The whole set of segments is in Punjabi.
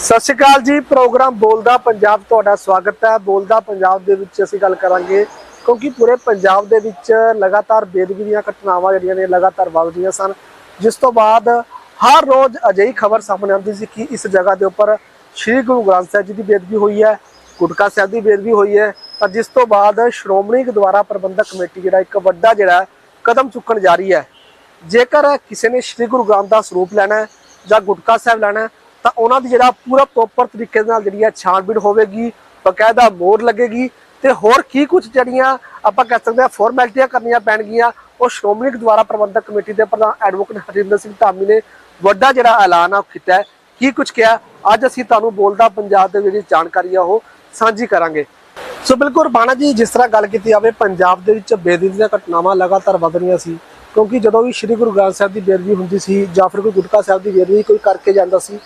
ਸਤਿ ਸ਼੍ਰੀ ਅਕਾਲ ਜੀ, ਪ੍ਰੋਗਰਾਮ ਬੋਲਦਾ ਪੰਜਾਬ ਤੁਹਾਡਾ ਸਵਾਗਤ ਹੈ। ਬੋਲਦਾ ਪੰਜਾਬ ਦੇ ਵਿੱਚ ਅਸੀਂ ਗੱਲ ਕਰਾਂਗੇ ਕਿਉਂਕਿ ਪੂਰੇ ਪੰਜਾਬ ਦੇ ਵਿੱਚ ਲਗਾਤਾਰ ਬੇਦਬੀ ਦੀਆਂ ਘਟਨਾਵਾਂ ਜਿਹੜੀਆਂ ਨੇ ਲਗਾਤਾਰ ਵੱਧ ਰਹੀਆਂ ਸਨ। ਜਿਸ ਤੋਂ ਬਾਅਦ ਹਰ ਰੋਜ਼ ਅਜਿਹੀ ਖਬਰ ਸਾਹਮਣੇ ਆਉਂਦੀ ਸੀ ਕਿ ਇਸ ਜਗ੍ਹਾ ਦੇ ਉੱਪਰ ਸ੍ਰੀ ਗੁਰੂ ਗ੍ਰੰਥ ਸਾਹਿਬ ਜੀ ਦੀ ਬੇਦਬੀ ਹੋਈ ਹੈ, ਗੁਟਕਾ ਸਾਹਿਬ ਦੀ ਬੇਦਬੀ ਹੋਈ ਹੈ। ਪਰ ਜਿਸ ਤੋਂ ਬਾਅਦ ਸ਼੍ਰੋਮਣੀ ਗੁਰਦੁਆਰਾ ਪ੍ਰਬੰਧਕ ਕਮੇਟੀ ਜਿਹੜਾ ਇੱਕ ਵੱਡਾ ਜਿਹੜਾ ਕਦਮ ਚੁੱਕਣ ਜਾ ਰਹੀ ਹੈ। ਜੇਕਰ ਕਿਸੇ ਨੇ ਸ੍ਰੀ ਗੁਰੂ ਗ੍ਰੰਥ ਦਾ ਸਰੂਪ ਲੈਣਾ ਹੈ ਜਾਂ ਗੁਟਕਾ ਸਾਹਿਬ ਲੈਣਾ ਹੈ ਤਾਂ ਉਹਨਾਂ ਦੀ ਜਿਹੜਾ ਪੂਰਾ ਪ੍ਰੋਪਰ ਤਰੀਕੇ ਦੇ ਨਾਲ ਜਿਹੜੀ ਹੈ ਛਾਣਬੀਣ ਹੋਵੇਗੀ, ਬਕਾਇਦਾ ਮੋਹਰ ਲੱਗੇਗੀ ਤੇ ਹੋਰ ਕੀ ਕੁਝ ਜਿਹੜੀਆਂ ਆਪਾਂ ਕਹਿ ਸਕਦੇ ਹਾਂ ਫਾਰਮੈਲਿਟੀਆਂ ਕਰਨੀਆਂ ਪੈਣਗੀਆਂ, ਉਹ ਸ਼੍ਰੋਮਣੀ ਗੁਰਦੁਆਰਾ ਪ੍ਰਬੰਧਕ ਕਮੇਟੀ ਦੇ ਪ੍ਰਧਾਨ ਐਡਵੋਕੇਟ ਹਰਿੰਦਰ ਸਿੰਘ ਧਾਮੀ ਨੇ ਵੱਡਾ ਜਿਹੜਾ ਐਲਾਨ ਆ ਉਹ ਕੀਤਾ ਕੀ ਕੁਝ ਕਿਹਾ? ਅੱਜ ਅਸੀਂ ਤੁਹਾਨੂੰ ਬੋਲਦਾ ਪੰਜਾਬ ਦੇ ਜਿਹੜੀ ਜਾਣਕਾਰੀ ਆ ਉਹ ਸਾਂਝੀ ਕਰਾਂਗੇ। ਸੋ ਬਿਲਕੁਲ ਬਾਣਾ ਜੀ, ਜਿਸ ਤਰ੍ਹਾਂ ਗੱਲ ਕੀਤੀ ਜਾਵੇ, ਪੰਜਾਬ ਦੇ ਵਿੱਚ ਬੇਦਬੀ ਦੀਆਂ ਘਟਨਾਵਾਂ ਲਗਾਤਾਰ ਵਧ ਰਹੀਆਂ ਸੀ। ਕਿਉਂਕਿ ਜਦੋਂ ਵੀ ਸ੍ਰੀ ਗੁਰੂ ਗ੍ਰੰਥ ਸਾਹਿਬ ਦੀ ਬੇਦਬੀ ਹੁੰਦੀ ਸੀ ਜਾਂ ਫਿਰ ਕੋਈ ਗੁਟਕਾ ਸਾਹਿਬ ਦੀ ਬੇਦਬੀ ਕੋਈ ਕਰਕੇ ਜਾਂਦਾ ਸੀ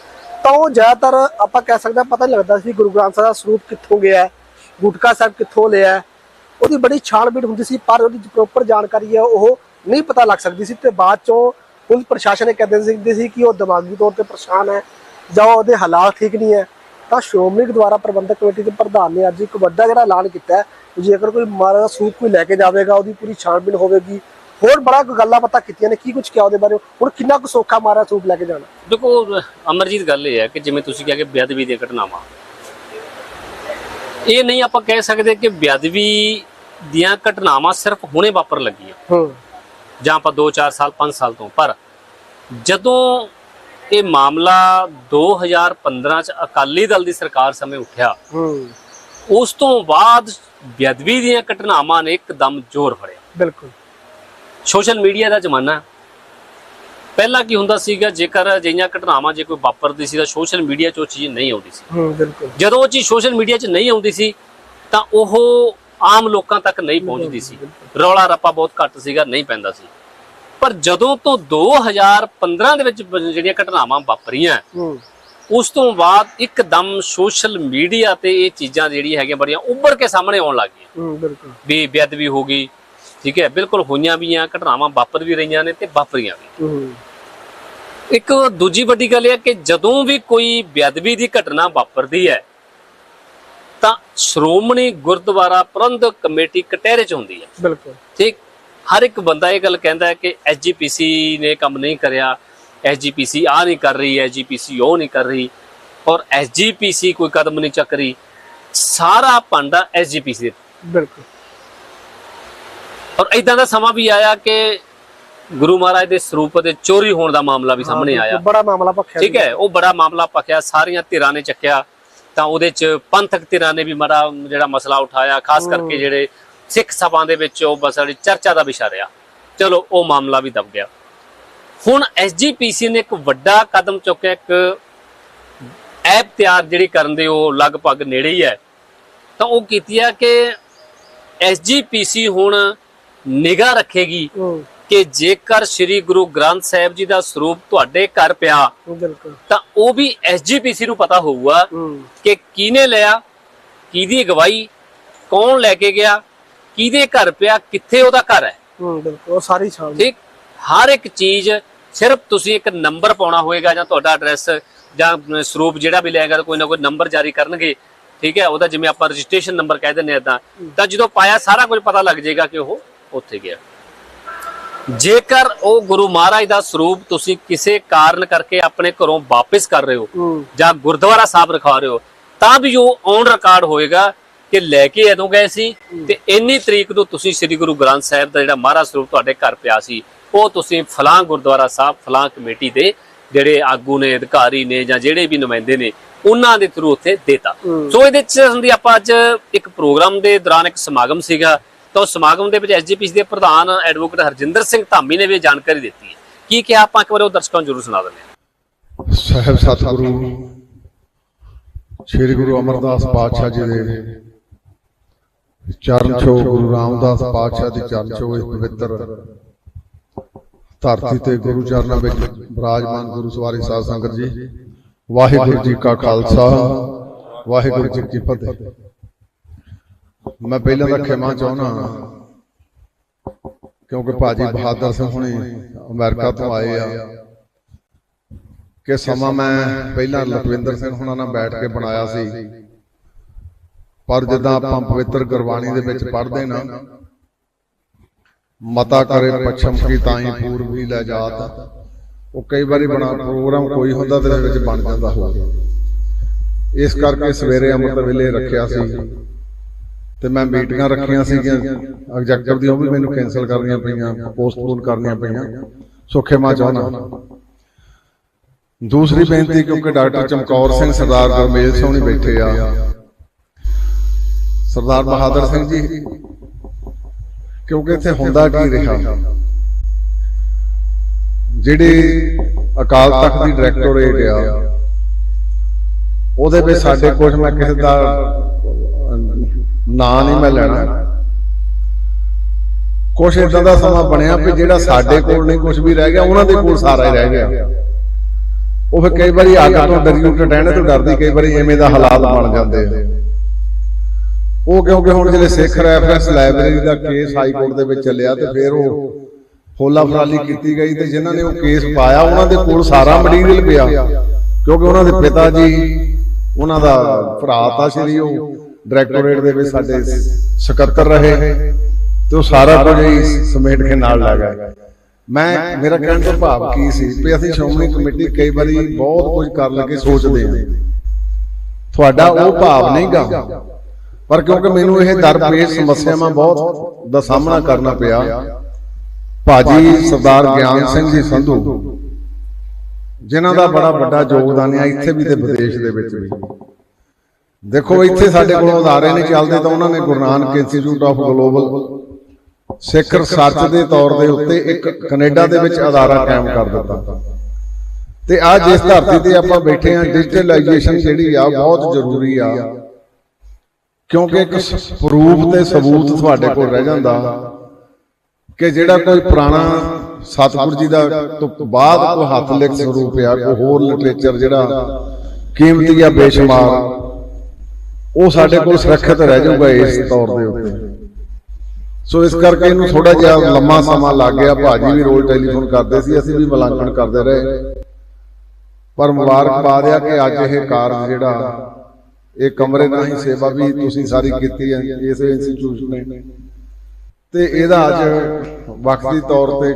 ਤਾਂ ਉਹ ਜ਼ਿਆਦਾਤਰ ਆਪਾਂ ਕਹਿ ਸਕਦੇ ਹਾਂ, ਪਤਾ ਨਹੀਂ ਲੱਗਦਾ ਸੀ ਗੁਰੂ ਗ੍ਰੰਥ ਸਾਹਿਬ ਦਾ ਸਰੂਪ ਕਿੱਥੋਂ ਗਿਆ ਗੁਟਕਾ ਸਾਹਿਬ ਕਿੱਥੋਂ ਲਿਆ ਉਹਦੀ ਬੜੀ ਛਾਣਬੀਣ ਹੁੰਦੀ ਸੀ, ਪਰ ਉਹਦੀ ਪ੍ਰੋਪਰ ਜਾਣਕਾਰੀ ਹੈ, ਉਹ ਨਹੀਂ ਪਤਾ ਲੱਗ ਸਕਦੀ ਸੀ ਤੇ ਬਾਅਦ ਚੋਂ ਪੁਲਿਸ ਪ੍ਰਸ਼ਾਸਨ ਇਹ ਕਹਿੰਦੇ ਸੀ ਸੀ ਕਿ ਉਹ ਦਿਮਾਗੀ ਤੌਰ ਤੇ ਪਰੇਸ਼ਾਨ ਹੈ ਜਾਂ ਉਹਦੇ ਹਾਲਾਤ ਠੀਕ ਨਹੀਂ ਹੈ। ਤਾਂ ਸ਼੍ਰੋਮਣੀ ਗੁਰਦੁਆਰਾ ਪ੍ਰਬੰਧਕ ਕਮੇਟੀ ਦੇ ਪ੍ਰਧਾਨ ਨੇ ਅੱਜ ਇੱਕ ਵੱਡਾ ਜਿਹੜਾ ਐਲਾਨ ਕੀਤਾ ਹੈ ਜੇਕਰ ਕੋਈ ਮਾਰਾ ਦਾ ਸਰੂਪ ਕੋਈ ਲੈ ਕੇ ਜਾਵੇਗਾ, ਉਹਦੀ ਪੂਰੀ ਛਾਣਬੀਣ ਹੋਵੇਗੀ ਹੋਰ ਬੜਾ ਗੱਲਾਂ ਪਤਾ ਕੀਤੀਆਂ ਨੇ ਕੀ ਕੁਝ ਕਿਹਾ ਉਹਦੇ ਬਾਰੇ? ਹੁਣ ਕਿੰਨਾ ਕੁ ਸੌਖਾ ਮਹਾਰਾਜ ਸਰੂਪ ਲੈ ਕੇ ਜਾਣਾ? ਦੇਖੋ ਅਮਰਜੀਤ ਗੱਲ ਇਹ ਹੈ ਕਿ ਜਿਵੇਂ ਤੁਸੀਂ ਕਿਹਾ ਕਿ ਬੇਅਦਬੀ ਦੀਆਂ ਘਟਨਾਵਾਂ। ਇਹ ਨਹੀਂ ਆਪਾਂ ਕਹਿ ਸਕਦੇ ਕਿ ਬੇਅਦਬੀ ਦੀਆਂ ਘਟਨਾਵਾਂ ਸਿਰਫ ਹੁਣੇ ਵਾਪਰ ਲੱਗੀਆਂ। ਹੂੰ। ਜਾਂ ਆਪਾਂ 2-4 ਸਾਲ 5 ਸਾਲ ਤੋਂ। ਪਰ ਜਦੋਂ ਇਹ ਮਾਮਲਾ 2015 ਚ ਅਕਾਲੀ ਦਲ ਦੀ ਸਰਕਾਰ ਸਮੇਂ ਉੱਠਿਆ ਹੂੰ। ਉਸ ਤੋਂ ਬਾਅਦ ਬੇਅਦਬੀ ਦੀਆਂ ਘਟਨਾਵਾਂ ਨੇ ਇੱਕਦਮ ਜ਼ੋਰ ਫੜਿਆ। ਬਿਲਕੁਲ। ਸੋਸ਼ਲ ਮੀਡੀਆ ਦਾ ਜ਼ਮਾਨਾ। ਪਹਿਲਾਂ ਕੀ ਹੁੰਦਾ ਸੀਗਾ ਜੇਕਰ ਅਜਿਹੀਆਂ ਘਟਨਾਵਾਂ ਜੇ ਕੋਈ ਵਾਪਰਦੀ ਸੀ ਤਾਂ ਸੋਸ਼ਲ ਮੀਡੀਆ 'ਚ ਉਹ ਚੀਜ਼ ਨਹੀਂ ਆਉਂਦੀ ਸੀ। ਹੂੰ ਬਿਲਕੁਲ। ਜਦੋਂ ਉਹ ਚੀਜ਼ ਸੋਸ਼ਲ ਮੀਡੀਆ 'ਚ ਨਹੀਂ ਆਉਂਦੀ ਸੀ ਤਾਂ ਉਹ ਆਮ ਲੋਕਾਂ ਤੱਕ ਨਹੀਂ ਪਹੁੰਚਦੀ ਸੀ। ਰੌਲਾ ਰੱਪਾ ਬਹੁਤ ਘੱਟ ਸੀਗਾ ਨਹੀਂ ਪੈਂਦਾ ਸੀ। ਪਰ ਜਦੋਂ ਤੋਂ 2015 ਦੇ ਵਿੱਚ ਜਿਹੜੀਆਂ ਘਟਨਾਵਾਂ ਵਾਪਰੀਆਂ ਉਸ ਤੋਂ ਬਾਅਦ ਇੱਕਦਮ ਸੋਸ਼ਲ ਮੀਡੀਆ ਤੇ ਇਹ ਚੀਜ਼ਾਂ ਜਿਹੜੀਆਂ ਹੈਗੀਆਂ ਬੜੀਆਂ ਉੱਭਰ ਕੇ ਸਾਹਮਣੇ ਆਉਣ ਲੱਗ ਗਈਆਂ। ਹੂੰ ਬਿਲਕੁਲ। ਵੀ ਬੇਅਦਬੀ ਹੋ ਗਈ ਠੀਕ ਹੈ ਬਿਲਕੁਲ ਹੋਈਆਂ ਵੀ ਆ ਘਟਨਾਵਾਂ ਵਾਪਰ ਵੀ ਰਹੀਆਂ ਨੇ ਤੇ ਵਾਪਰੀਆਂ ਵੀ। ਇੱਕ ਦੂਜੀ ਵੱਡੀ ਗੱਲ ਇਹ ਹੈ ਕਿ ਜਦੋਂ ਵੀ ਕੋਈ ਬੇਅਦਬੀ ਦੀ ਘਟਨਾ ਵਾਪਰਦੀ ਹੈ ਤਾਂ ਸ਼੍ਰੋਮਣੀ ਗੁਰਦੁਆਰਾ ਪ੍ਰਬੰਧਕ ਕਮੇਟੀ ਕਟਹਿਰੇ 'ਚ ਹੁੰਦੀ ਹੈ। ਬਿਲਕੁਲ। ਠੀਕ ਹਰ ਇੱਕ ਬੰਦਾ ਇਹ ਗੱਲ ਕਹਿੰਦਾ ਹੈ ਕਿ ਐਸਜੀਪੀਸੀ ਨੇ ਕੰਮ ਨਹੀਂ ਕਰਿਆ ਐਸਜੀਪੀਸੀ ਆ ਨਹੀਂ ਕਰ ਰਹੀ ਐਸਜੀਪੀਸੀ ਉਹ ਨਹੀਂ ਕਰ ਰਹੀ ਔਰ ਐਸਜੀਪੀਸੀ ਕੋਈ ਕਦਮ ਨਹੀਂ ਚੱਕ ਰਹੀ ਸਾਰਾ ਭਾਂਡਾ ਐਸਜੀਪੀਸੀ ਬਿਲਕੁਲ। ਔਰ ਇਦਾਂ ਦਾ ਸਮਾਂ ਵੀ ਆਇਆ ਕਿ ਗੁਰੂ ਮਹਾਰਾਜ ਦੇ ਸਰੂਪ ਦੇ ਚੋਰੀ ਹੋਣ ਦਾ ਮਾਮਲਾ ਵੀ ਸਾਹਮਣੇ ਆਇਆ। ਬੜਾ ਮਾਮਲਾ ਪੱਖਿਆ ਠੀਕ ਹੈ ਉਹ ਬੜਾ ਮਾਮਲਾ ਪੱਕਿਆ ਸਾਰੀਆਂ ਧਿਰਾਂ ਨੇ ਚੱਕਿਆ। ਤਾਂ ਉਹਦੇ ਚ ਪੰਥਕ ਧਿਰਾਂ ਨੇ ਵੀ ਬੜਾ ਜਿਹੜਾ ਮਸਲਾ ਉਠਾਇਆ ਖਾਸ ਕਰਕੇ ਜਿਹੜੇ ਸਿੱਖ ਸਭਾ ਦੇ ਵਿੱਚ ਉਹ ਬਸ ਜਿਹੜੀ ਚਰਚਾ ਦਾ ਵਿਸ਼ਾ ਰਿਹਾ। ਚਲੋ ਉਹ ਮਾਮਲਾ ਵੀ ਦਬ ਗਿਆ। ਹੁਣ ਐਸਜੀਪੀਸੀ ਨੇ ਇੱਕ ਵੱਡਾ ਕਦਮ ਚੁੱਕਿਆ ਇੱਕ ਐਪ ਤਿਆਰ ਜਿਹੜੀ ਕਰਨ ਦੇ ਉਹ ਲਗਭਗ ਨੇੜੇ ਹੀ ਹੈ। ਤਾਂ ਉਹ ਕੀਤੀ ਹੈ ਕਿ ਐਸਜੀਪੀਸੀ ਹੁਣ ਨਿਗਾਹ ਰੱਖੇਗੀ ਕਿ ਜੇਕਰ ਸ੍ਰੀ ਗੁਰੂ ਗ੍ਰੰਥ ਸਾਹਿਬ ਜੀ ਦਾ ਸਰੂਪ ਤੁਹਾਡੇ ਘਰ ਪਿਆ ਤਾਂ ਉਹ ਵੀ ਐਸਜੀਪੀਸੀ ਨੂੰ ਪਤਾ ਹੋਊਗਾ ਕਿ ਕਿਹਨੇ ਲਿਆ ਕਿਹਦੀ ਅਗਵਾਈ ਕੌਣ ਲੈ ਕੇ ਗਿਆ ਕਿਹਦੇ ਘਰ ਪਿਆ ਕਿੱਥੇ ਉਹਦਾ ਘਰ ਹੈ। ਬਿਲਕੁਲ ਉਹ ਸਾਰੀ ਛਾਣ ਠੀਕ? ਹਰ ਇੱਕ ਚੀਜ਼ ਸਿਰਫ ਤੁਸੀਂ ਇੱਕ ਨੰਬਰ ਪਾਉਣਾ ਹੋਏਗਾ ਜਾਂ ਤੁਹਾਡਾ ਐਡਰੈਸ ਜਾਂ ਸਰੂਪ ਜਿਹੜਾ ਵੀ ਲੈਗਾ ਕੋਈ ਨਾ ਕੋਈ ਨੰਬਰ ਜਾਰੀ ਕਰਨਗੇ। ਠੀਕ ਹੈ? ਉਹਦਾ ਜਿਵੇਂ ਆਪਾਂ ਰਜਿਸਟ੍ਰੇਸ਼ਨ ਨੰਬਰ ਕਹਿ ਦਿੰਦੇ ਆ ਤਾਂ ਜਦੋਂ ਪਾਇਆ ਸਾਰਾ ਕੁਝ ਪਤਾ ਲੱਗ ਜਾਏਗਾ ਕਿ ਉਹ ਉੱਥੇ ਗਿਆ। ਜੇਕਰ ਉਹ ਗੁਰੂ ਮਹਾਰਾਜ ਦਾ ਸਰੂਪ ਤੁਸੀਂ ਕਿਸੇ ਕਾਰਨ ਕਰਕੇ ਆਪਣੇ ਘਰੋਂ ਵਾਪਸ ਕਰ ਰਹੇ ਹੋ ਜਾਂ ਗੁਰਦੁਆਰਾ ਸਾਹਿਬ ਰਖਾ ਰਹੇ ਹੋ ਤਾਂ ਵੀ ਉਹ ਔਨ ਰਿਕਾਰਡ ਹੋਏਗਾ ਕਿ ਲੈ ਕੇ ਇਦੋਂ ਗਏ ਸੀ ਤੇ ਇੰਨੀ ਤਰੀਕ ਨੂੰ ਤੁਸੀਂ ਸ੍ਰੀ ਗੁਰੂ ਗ੍ਰੰਥ ਸਾਹਿਬ ਦਾ ਜਿਹੜਾ ਮਹਾਰਾਜ ਸਰੂਪ ਤੁਹਾਡੇ ਘਰ ਪਿਆ ਸੀ ਉਹ ਤੁਸੀਂ ਫਲਾਂ ਗੁਰਦੁਆਰਾ ਸਾਹਿਬ ਫਲਾਂ ਕਮੇਟੀ ਦੇ ਜਿਹੜੇ ਆਗੂ ਨੇ ਅਧਿਕਾਰੀ ਨੇ ਜਾਂ ਜਿਹੜੇ ਵੀ ਨੁਮਾਇੰਦੇ ਨੇ ਉਹਨਾਂ ਦੇ ਥਰੂ ਉੱਥੇ ਦੇਤਾ। ਸੋ ਇਹਦੇ ਚ ਹੁੰਦੀ ਆਪਾਂ ਅੱਜ ਇੱਕ ਪ੍ਰੋਗਰਾਮ ਦੇ ਦੌਰਾਨ ਇੱਕ ਸਮਾਗਮ ਸੀਗਾ। ਤਾਂ ਉਸ ਸਮਾਗਮ ਦੇ ਵਿੱਚ ਐਸਜੀਪੀਸੀ ਦੇ ਪ੍ਰਧਾਨ ਐਡਵੋਕੇਟ ਹਰਜਿੰਦਰ ਸਿੰਘ ਧਾਮੀ ਨੇ ਵੀ ਜਾਣਕਾਰੀ ਦਿੱਤੀ ਹੈ। ਕੀ ਕਿਹਾ ਆਪਾਂ ਇੱਕ ਵਾਰ ਉਹ ਦਰਸ਼ਕਾਂ ਨੂੰ ਜ਼ਰੂਰ ਸੁਣਾ ਦਿੰਦੇ ਹਾਂ। ਸਾਹਿਬ ਸਤਿਗੁਰੂ, ਸ੍ਰੀ ਗੁਰੂ ਅਮਰਦਾਸ ਪਾਤਸ਼ਾਹ ਜੀ ਦੇ ਚਰਨ ਛੋਹ ਗੁਰੂ ਰਾਮਦਾਸ ਪਾਤਸ਼ਾਹ ਦੀ ਚਰਨ ਛੋਹ ਇਸ ਪਵਿੱਤਰ ਧਰਤੀ ਤੇ ਗੁਰੂ ਚਰਨਾਂ ਵਿੱਚ ਬਿਰਾਜਮਾਨ ਗੁਰੂ ਸਵਾਰੀ ਸਾਧ ਸੰਗਤ ਜੀ, ਵਾਹਿਗੁਰੂ ਜੀ ਕਾ ਖਾਲਸਾ, ਵਾਹਿਗੁਰੂ ਜੀ ਕੀ ਫਤਿਹ। ਮੈਂ ਪਹਿਲਾਂ ਤਾਂ ਖਿਮਾ ਚਾਹੁੰਦਾ ਕਿਉਂਕਿ ਭਾਜੀ ਬਹਾਦਰ ਸਿੰਘ ਹੁਣੀ ਅਮਰੀਕਾ ਤੋਂ ਆਏ ਆ। ਕਿ ਸਮਾਂ ਮੈਂ ਪਹਿਲਾਂ ਲਖਵਿੰਦਰ ਸਿੰਘ ਹੁਣਾਂ ਨਾਲ ਬੈਠ ਕੇ ਬਣਾਇਆ ਸੀ। ਪਰ ਜਿੱਦਾਂ ਆਪਾਂ ਪਵਿੱਤਰ ਗੁਰਬਾਣੀ ਦੇ ਵਿੱਚ ਪੜ੍ਹਦੇ ਨਾ ਮਤਾ ਕਰੇ ਪਛਮ ਕੀ ਤਾਈ ਪੂਰਬੀ ਲੈ ਜਾਤ। ਉਹ ਕਈ ਵਾਰੀ ਬਣਾ ਪ੍ਰੋਗਰਾਮ ਕੋਈ ਹੁੰਦਾ ਤੇ ਵਿੱਚ ਬਣ ਜਾਂਦਾ ਹੋਵੇ ਇਸ ਕਰਕੇ ਸਵੇਰੇ ਅੰਮ੍ਰਿਤ ਵੇਲੇ ਰੱਖਿਆ ਸੀ। ਤੇ ਮੈਂ ਮੀਟਿੰਗਾਂ ਰੱਖੀਆਂ ਸੀਗੀਆਂ। ਐਗਜ਼ੈਕਟਿਵ ਦੀਆਂ ਉਹ ਵੀ ਮੈਨੂੰ ਕੈਨਸਲ ਕਰਨੀਆਂ ਪਈਆਂ ਪੋਸਟਪੋਨ ਕਰਨੀਆਂ ਪਈਆਂ। ਸੁੱਖੇ ਮਾ ਚਾਹਣਾ ਦੂਸਰੀ ਬੇਨਤੀ ਕਿਉਂਕਿ ਡਾਕਟਰ ਚਮਕੌਰ ਸਿੰਘ ਸਰਦਾਰ ਗੁਰਮੇਲ ਨਹੀਂ ਬੈਠੇ ਆ। ਸਰਦਾਰ ਬਹਾਦਰ ਸਿੰਘ ਜੀ ਕਿਉਂਕਿ ਇੱਥੇ ਹੁੰਦਾ ਕੀ ਰਿਹਾ? ਜਿਹੜੀ ਅਕਾਲ ਤਖਤ ਦੀ ਡਾਇਰੈਕਟੋਰੇਟ ਆ ਉਹਦੇ ਵਿੱਚ ਸਾਡੇ ਕੁਝ ਮੈਂ ਕਿਸੇ ਦਾ ਨਾਂ ਨਹੀਂ ਮੈਂ ਲੈਣਾ। ਕੁਝ ਇਦਾਂ ਦਾ ਸਮਾਂ ਬਣਿਆ ਵੀ ਜਿਹੜਾ ਸਾਡੇ ਕੋਲ ਨਹੀਂ ਕੁਝ ਵੀ ਰਹਿ ਗਿਆ, ਉਹਨਾਂ ਦੇ ਕੋਲ ਸਾਰਾ ਹੀ ਰਹਿ ਗਿਆ। ਉਹ ਫਿਰ ਕਈ ਵਾਰੀ ਅੱਗ ਤੋਂ ਡਰੀ ਉੱਠ ਡਹਿਣੇ ਤੋਂ ਡਰਦੀ, ਕਈ ਵਾਰੀ ਐਵੇਂ ਦਾ ਹਾਲਾਤ ਬਣ ਜਾਂਦੇ ਆ। ਉਹ ਕਿਉਂਕਿ ਹੁਣ ਜਿਹੜੇ ਸਿੱਖ ਰੈਫਰੈਂਸ ਲਾਇਬ੍ਰੇਰੀ ਦਾ ਕੇਸ ਹਾਈ ਕੋਰਟ ਦੇ ਵਿੱਚ ਚੱਲਿਆ ਤੇ ਫਿਰ ਉਹ ਹੋਲਾ ਫਰਾਲੀ ਕੀਤੀ ਗਈ ਤੇ ਜਿਨ੍ਹਾਂ ਨੇ ਉਹ ਕੇਸ ਪਾਇਆ, ਉਹਨਾਂ ਦੇ ਕੋਲ ਸਾਰਾ ਮਟੀਰੀਅਲ ਪਿਆ। ਕਿਉਂਕਿ ਉਹਨਾਂ ਦੇ ਪਿਤਾ ਜੀ, ਉਹਨਾਂ ਦਾ ਭਰਾ ਤਾਂ ਸ਼੍ਰੀ ਉਹ ਡਾਇਰੈਕਟੋਰੇਟ ਦੇ ਵਿੱਚ ਸਾਡੇ ਸਕੱਤਰ ਰਹੇ ਤੇ ਉਹ ਸਾਰਾ ਕੁਝ ਹੀ ਸਮੇਟ ਕੇ ਨਾਲ ਲੈ ਗਏ। ਮੈਂ ਮੇਰਾ ਕਹਿਣ ਦਾ ਭਾਵ ਕੀ ਸੀ ਵੀ ਅਸੀਂ ਸ਼੍ਰੋਮਣੀ ਕਮੇਟੀ ਕਈ ਵਾਰੀ ਬਹੁਤ ਕੁਝ ਕਰਨ ਲੱਗੇ ਸੋਚਦੇ ਹਾਂ। ਤੁਹਾਡਾ ਉਹ ਭਾਵ ਨਹੀਂਗਾ ਪਰ ਕਿਉਂਕਿ ਮੈਨੂੰ ਇਹ ਦਰਪੇਸ਼ ਸਮੱਸਿਆਵਾਂ ਬਹੁਤ ਦਾ ਸਾਹਮਣਾ ਕਰਨਾ ਪਿਆ। ਭਾਜੀ ਸਰਦਾਰ ਗਿਆਨ ਸਿੰਘ ਜੀ ਸੰਧੂ ਜਿਨ੍ਹਾਂ ਦਾ ਬੜਾ ਵੱਡਾ ਯੋਗਦਾਨ ਹੈ ਇੱਥੇ ਵੀ ਤੇ ਵਿਦੇਸ਼ ਦੇ ਵਿੱਚ ਵੀ। ਦੇਖੋ ਇੱਥੇ ਸਾਡੇ ਕੋਲ ਅਦਾਰੇ ਨਹੀਂ ਚੱਲਦੇ ਤਾਂ ਉਹਨਾਂ ਨੇ Guru Nanak Institute of Global Sikh Research ਦੇ ਤੌਰ ਦੇ ਉੱਤੇ ਇੱਕ ਕੈਨੇਡਾ ਦੇ ਵਿੱਚ ਅਦਾਰਾ ਕਾਇਮ ਕਰ ਦਿੱਤਾ। ਤੇ ਆ ਜਿਸ ਧਰਤੀ ਤੇ ਆਪਾਂ ਬੈਠੇ ਆ ਡਿਜੀਟਲਾਈਜੇਸ਼ਨ ਜਿਹੜੀ ਆ ਬਹੁਤ ਜ਼ਰੂਰੀ ਆ। ਕਿਉਂਕਿ ਇੱਕ ਪ੍ਰੂਫ ਤੇ ਸਬੂਤ ਤੁਹਾਡੇ ਕੋਲ ਰਹਿ ਜਾਂਦਾ ਕਿ ਜਿਹੜਾ ਕੋਈ ਪੁਰਾਣਾ ਸਤਿਗੁਰੂ ਜੀ ਦਾ ਤੋਂ ਬਾਅਦ ਕੋਈ ਹੱਥ ਲਿਖ ਸਰੂਪ ਆ ਕੋਈ ਹੋਰ ਲਿਟਰੇਚਰ ਜਿਹੜਾ ਕੀਮਤੀ ਆ ਬੇਸ਼ੁਮਾਰ ਉਹ ਸਾਡੇ ਕੋਲ ਸੁਰੱਖਿਅਤ ਰਹਿ ਜਾਊਗਾ ਇਸ ਤੌਰ ਦੇ ਉੱਤੇ। ਸੋ ਇਸ ਕਰਕੇ ਇਹਨੂੰ ਥੋੜਾ ਜਿਹਾ ਲੰਮਾ ਸਮਾਂ ਲੱਗ ਗਿਆ ਭਾਜੀ ਵੀ ਰੋਜ਼ ਟੈਲੀਫੋਨ ਕਰਦੇ ਸੀ ਅਸੀਂ ਵੀ ਮਲਾਂਕਣ ਕਰਦੇ ਰਹੇ। ਪਰ ਮੁਬਾਰਕਬਾਦ ਆ ਕਿ ਅੱਜ ਇਹ ਕਾਰਜ ਜਿਹੜਾ ਇਹ ਕਮਰੇ ਨਾਲ ਹੀ ਸੇਵਾ ਵੀ ਤੁਸੀਂ ਸਾਰੀ ਕੀਤੀ ਹੈ ਇਸੇ ਇੰਸਟੀਚਿਊਸ਼ਨ ਨੇ। ਤੇ ਇਹਦਾ ਅੱਜ ਵਕਤੀ ਤੌਰ ਤੇ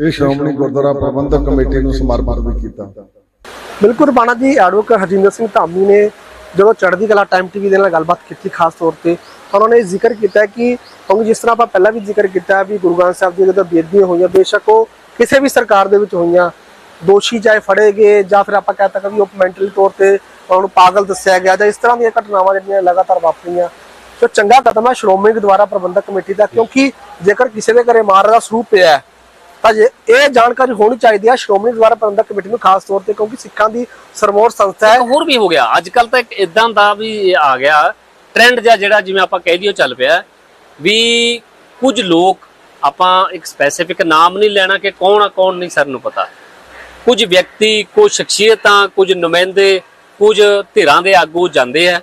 ਇਹ ਸ਼੍ਰੋਮਣੀ ਗੁਰਦੁਆਰਾ ਪ੍ਰਬੰਧਕ ਕਮੇਟੀ ਨੂੰ ਸਮਰਪਿਤ ਵੀ ਕੀਤਾ। ਬਿਲਕੁਲ ਬਾਣਾ ਜੀ ਐਡਵੋਕੇਟ ਹਰਜਿੰਦਰ ਸਿੰਘ ਧਾਮੀ ਨੇ ਜਦੋਂ ਚੜ੍ਹਦੀ ਕਲਾ ਟਾਈਮ ਟੀਵੀ ਦੇ ਨਾਲ ਗੱਲਬਾਤ ਕੀਤੀ ਖਾਸ ਤੌਰ ਤੇ ਉਹਨਾਂ ਨੇ ਜ਼ਿਕਰ ਕੀਤਾ ਕਿ ਕਿਉਂਕਿ ਜਿਸ ਤਰ੍ਹਾਂ ਆਪਾਂ ਪਹਿਲਾਂ ਵੀ ਜ਼ਿਕਰ ਕੀਤਾ ਵੀ ਗੁਰੂ ਗ੍ਰੰਥ ਸਾਹਿਬ ਜੀ ਜਦੋਂ ਬੇਦਬੀਆਂ ਹੋਈਆਂ, ਬੇਸ਼ੱਕ ਉਹ ਕਿਸੇ ਵੀ ਸਰਕਾਰ ਦੇ ਵਿੱਚ ਹੋਈਆਂ, ਦੋਸ਼ੀ ਚਾਹੇ ਫੜੇ ਗਏ ਜਾਂ ਫਿਰ ਆਪਾਂ ਕਹਿ ਸਕਦੇ ਵੀ ਉਹ ਮੈਂਟਲੀ ਤੌਰ ਤੇ ਉਹਨਾਂ ਨੂੰ ਪਾਗਲ ਦੱਸਿਆ ਗਿਆ ਜਾਂ ਇਸ ਤਰ੍ਹਾਂ ਦੀਆਂ ਘਟਨਾਵਾਂ ਜਿਹੜੀਆਂ ਲਗਾਤਾਰ ਵਾਪਰੀਆਂ। ਸੋ ਚੰਗਾ ਕਦਮ ਹੈ ਸ਼੍ਰੋਮਣੀ ਗੁਰਦੁਆਰਾ ਪ੍ਰਬੰਧਕ ਕਮੇਟੀ ਦਾ, ਕਿਉਂਕਿ ਜੇਕਰ ਕਿਸੇ ਦੇ ਘਰੇ ਮਾਰ ਦਾ ਸਰੂਪ ਪਿਆ ਤਾਂ ਜੇ ਇਹ ਜਾਣਕਾਰੀ ਹੋਣੀ ਚਾਹੀਦੀ ਹੈ ਸ਼੍ਰੋਮਣੀ ਗੁਰਦੁਆਰਾ ਪ੍ਰਬੰਧਕ ਕਮੇਟੀ ਨੂੰ ਖਾਸ ਤੌਰ ਤੇ ਕਿਉਂਕਿ ਸਿੱਖਾਂ ਦੀ ਸਰਮੋਰ ਸੰਸਥਾ ਹੈ। ਹੋਰ ਵੀ ਹੋ ਗਿਆ। ਅੱਜ ਕੱਲ ਤਾਂ ਇੱਕ ਇਦਾਂ ਦਾ ਵੀ ਆ ਗਿਆ ਟ੍ਰੈਂਡ ਜਿਹਾ ਜਿਹੜਾ ਜਿਵੇਂ ਆਪਾਂ ਕਹਿ ਉਹ ਚੱਲ ਪਿਆ। ਵੀ ਕੁਝ ਲੋਕ ਆਪਾਂ ਇੱਕ ਸਪੈਸੀਫਿਕ ਨਾਮ ਨਹੀਂ ਲੈਣਾ ਕਿ ਕੌਣ ਆ ਕੌਣ ਨਹੀਂ ਸਰ ਨੂੰ ਪਤਾ। ਕੁਝ ਵਿਅਕਤੀ ਕੁਝ ਸ਼ਖਸੀਅਤਾਂ ਕੁਝ ਨੁਮਾਇੰਦੇ ਕੁਝ ਧਿਰਾਂ ਦੇ ਆਗੂ ਜਾਂਦੇ ਆ।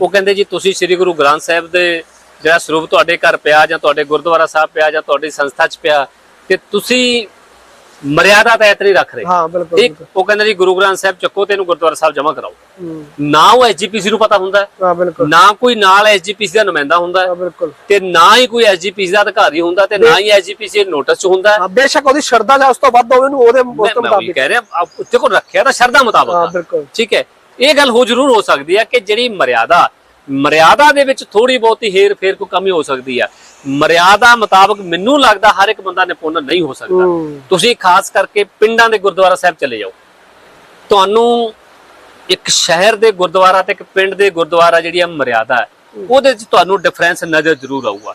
ਉਹ ਕਹਿੰਦੇ ਜੀ ਤੁਸੀਂ ਸ੍ਰੀ ਗੁਰੂ ਗ੍ਰੰਥ ਸਾਹਿਬ ਦੇ ਜਿਹੜਾ ਸਰੂਪ ਤੁਹਾਡੇ ਘਰ ਪਿਆ ਜਾਂ ਤੁਹਾਡੇ ਗੁਰਦੁਆਰਾ ਸਾਹਿਬ ਪਿਆ ਜਾਂ ਤੁਹਾਡੀ ਸੰਸਥਾ 'ਚ ਪਿਆ ਤੇ ਤੁਸੀਂ ਮਰਿਆਦਾ ਤਾਂ ਇਤਨੀ ਰੱਖ ਰਹੇ। ਹਾਂ ਬਿਲਕੁਲ ਇੱਕ ਉਹ ਕਹਿੰਦੇ ਜੀ ਗੁਰੂ ਗ੍ਰੰਥ ਸਾਹਿਬ ਚੱਕੋ ਤੇ ਇਹਨੂੰ ਗੁਰਦੁਆਰਾ ਸਾਹਿਬ ਜਮ੍ਹਾਂ ਕਰਾਓ। ਨਾ ਉਹ ਐਸਜੀਪੀਸੀ ਨੂੰ ਪਤਾ ਹੁੰਦਾ ਹੈ, ਬਿਲਕੁਲ। ਨਾ ਕੋਈ ਨਾਲ ਐਸਜੀਪੀਸੀ ਦਾ ਨੁਮਾਇੰਦਾ ਹੁੰਦਾ ਹੈ, ਬਿਲਕੁਲ। ਤੇ ਨਾ ਹੀ ਕੋਈ ਐਸਜੀਪੀਸੀ ਦਾ ਅਧਿਕਾਰੀ ਹੁੰਦਾ ਤੇ ਨਾ ਹੀ ਐਸਜੀਪੀਸੀ ਨੋਟਿਸ 'ਚ ਹੁੰਦਾ ਹੈ। ਬੇਸ਼ੱਕ ਉਹਦੀ ਸ਼ਰਧਾ ਜਾਂ ਉਸ ਤੋਂ ਵੱਧ ਹੋਵੇ ਨੂੰ ਉਹਦੇ ਉਸ ਮੈਂ ਤੋਂ ਮੁਤਾਬਿਕ ਕਹਿ ਰਿਹਾ ਉੱਤੇ ਕੋ ਰੱਖਿਆ ਤਾਂ ਸ਼ਰਧਾ ਮੁਤਾਬਕ ਹਾਂ। ਬਿਲਕੁਲ। ਠੀਕ ਹੈ? ਇਹ ਗੱਲ ਹੋ ਜ਼ਰੂਰ ਹੋ ਸਕਦੀ ਹੈ ਕਿ ਜਿਹੜੀ ਮਰਿਆਦਾ ਮਰਿਆਦਾ ਦੇ ਵਿੱਚ ਥੋੜੀ ਬਹੁਤੀ ਹੇਰ ਫੇਰ ਕੋਈ ਕਮੀ ਹੋ ਸਕਦੀ ਆ। ਮਰਿਆਦਾ ਮੁਤਾਬਕ ਮੈਨੂੰ ਲੱਗਦਾ ਹਰ ਇੱਕ ਬੰਦਾ ਨਿਪੁੰਨ ਨਹੀਂ ਹੋ ਸਕਦਾ। ਤੁਸੀਂ ਖਾਸ ਕਰਕੇ ਪਿੰਡਾਂ ਦੇ ਗੁਰਦੁਆਰਾ ਸਾਹਿਬ ਚਲੇ ਜਾਓ। ਤੁਹਾਨੂੰ ਇੱਕ ਸ਼ਹਿਰ ਦੇ ਗੁਰਦੁਆਰਾ ਤੇ ਇੱਕ ਪਿੰਡ ਦੇ ਗੁਰਦੁਆਰਾ ਜਿਹੜੀ ਆ ਮਰਿਆਦਾ ਹੈ। ਉਹਦੇ ਵਿੱਚ ਤੁਹਾਨੂੰ ਡਿਫਰੈਂਸ ਨਜ਼ਰ ਜ਼ਰੂਰ ਆਊਗਾ।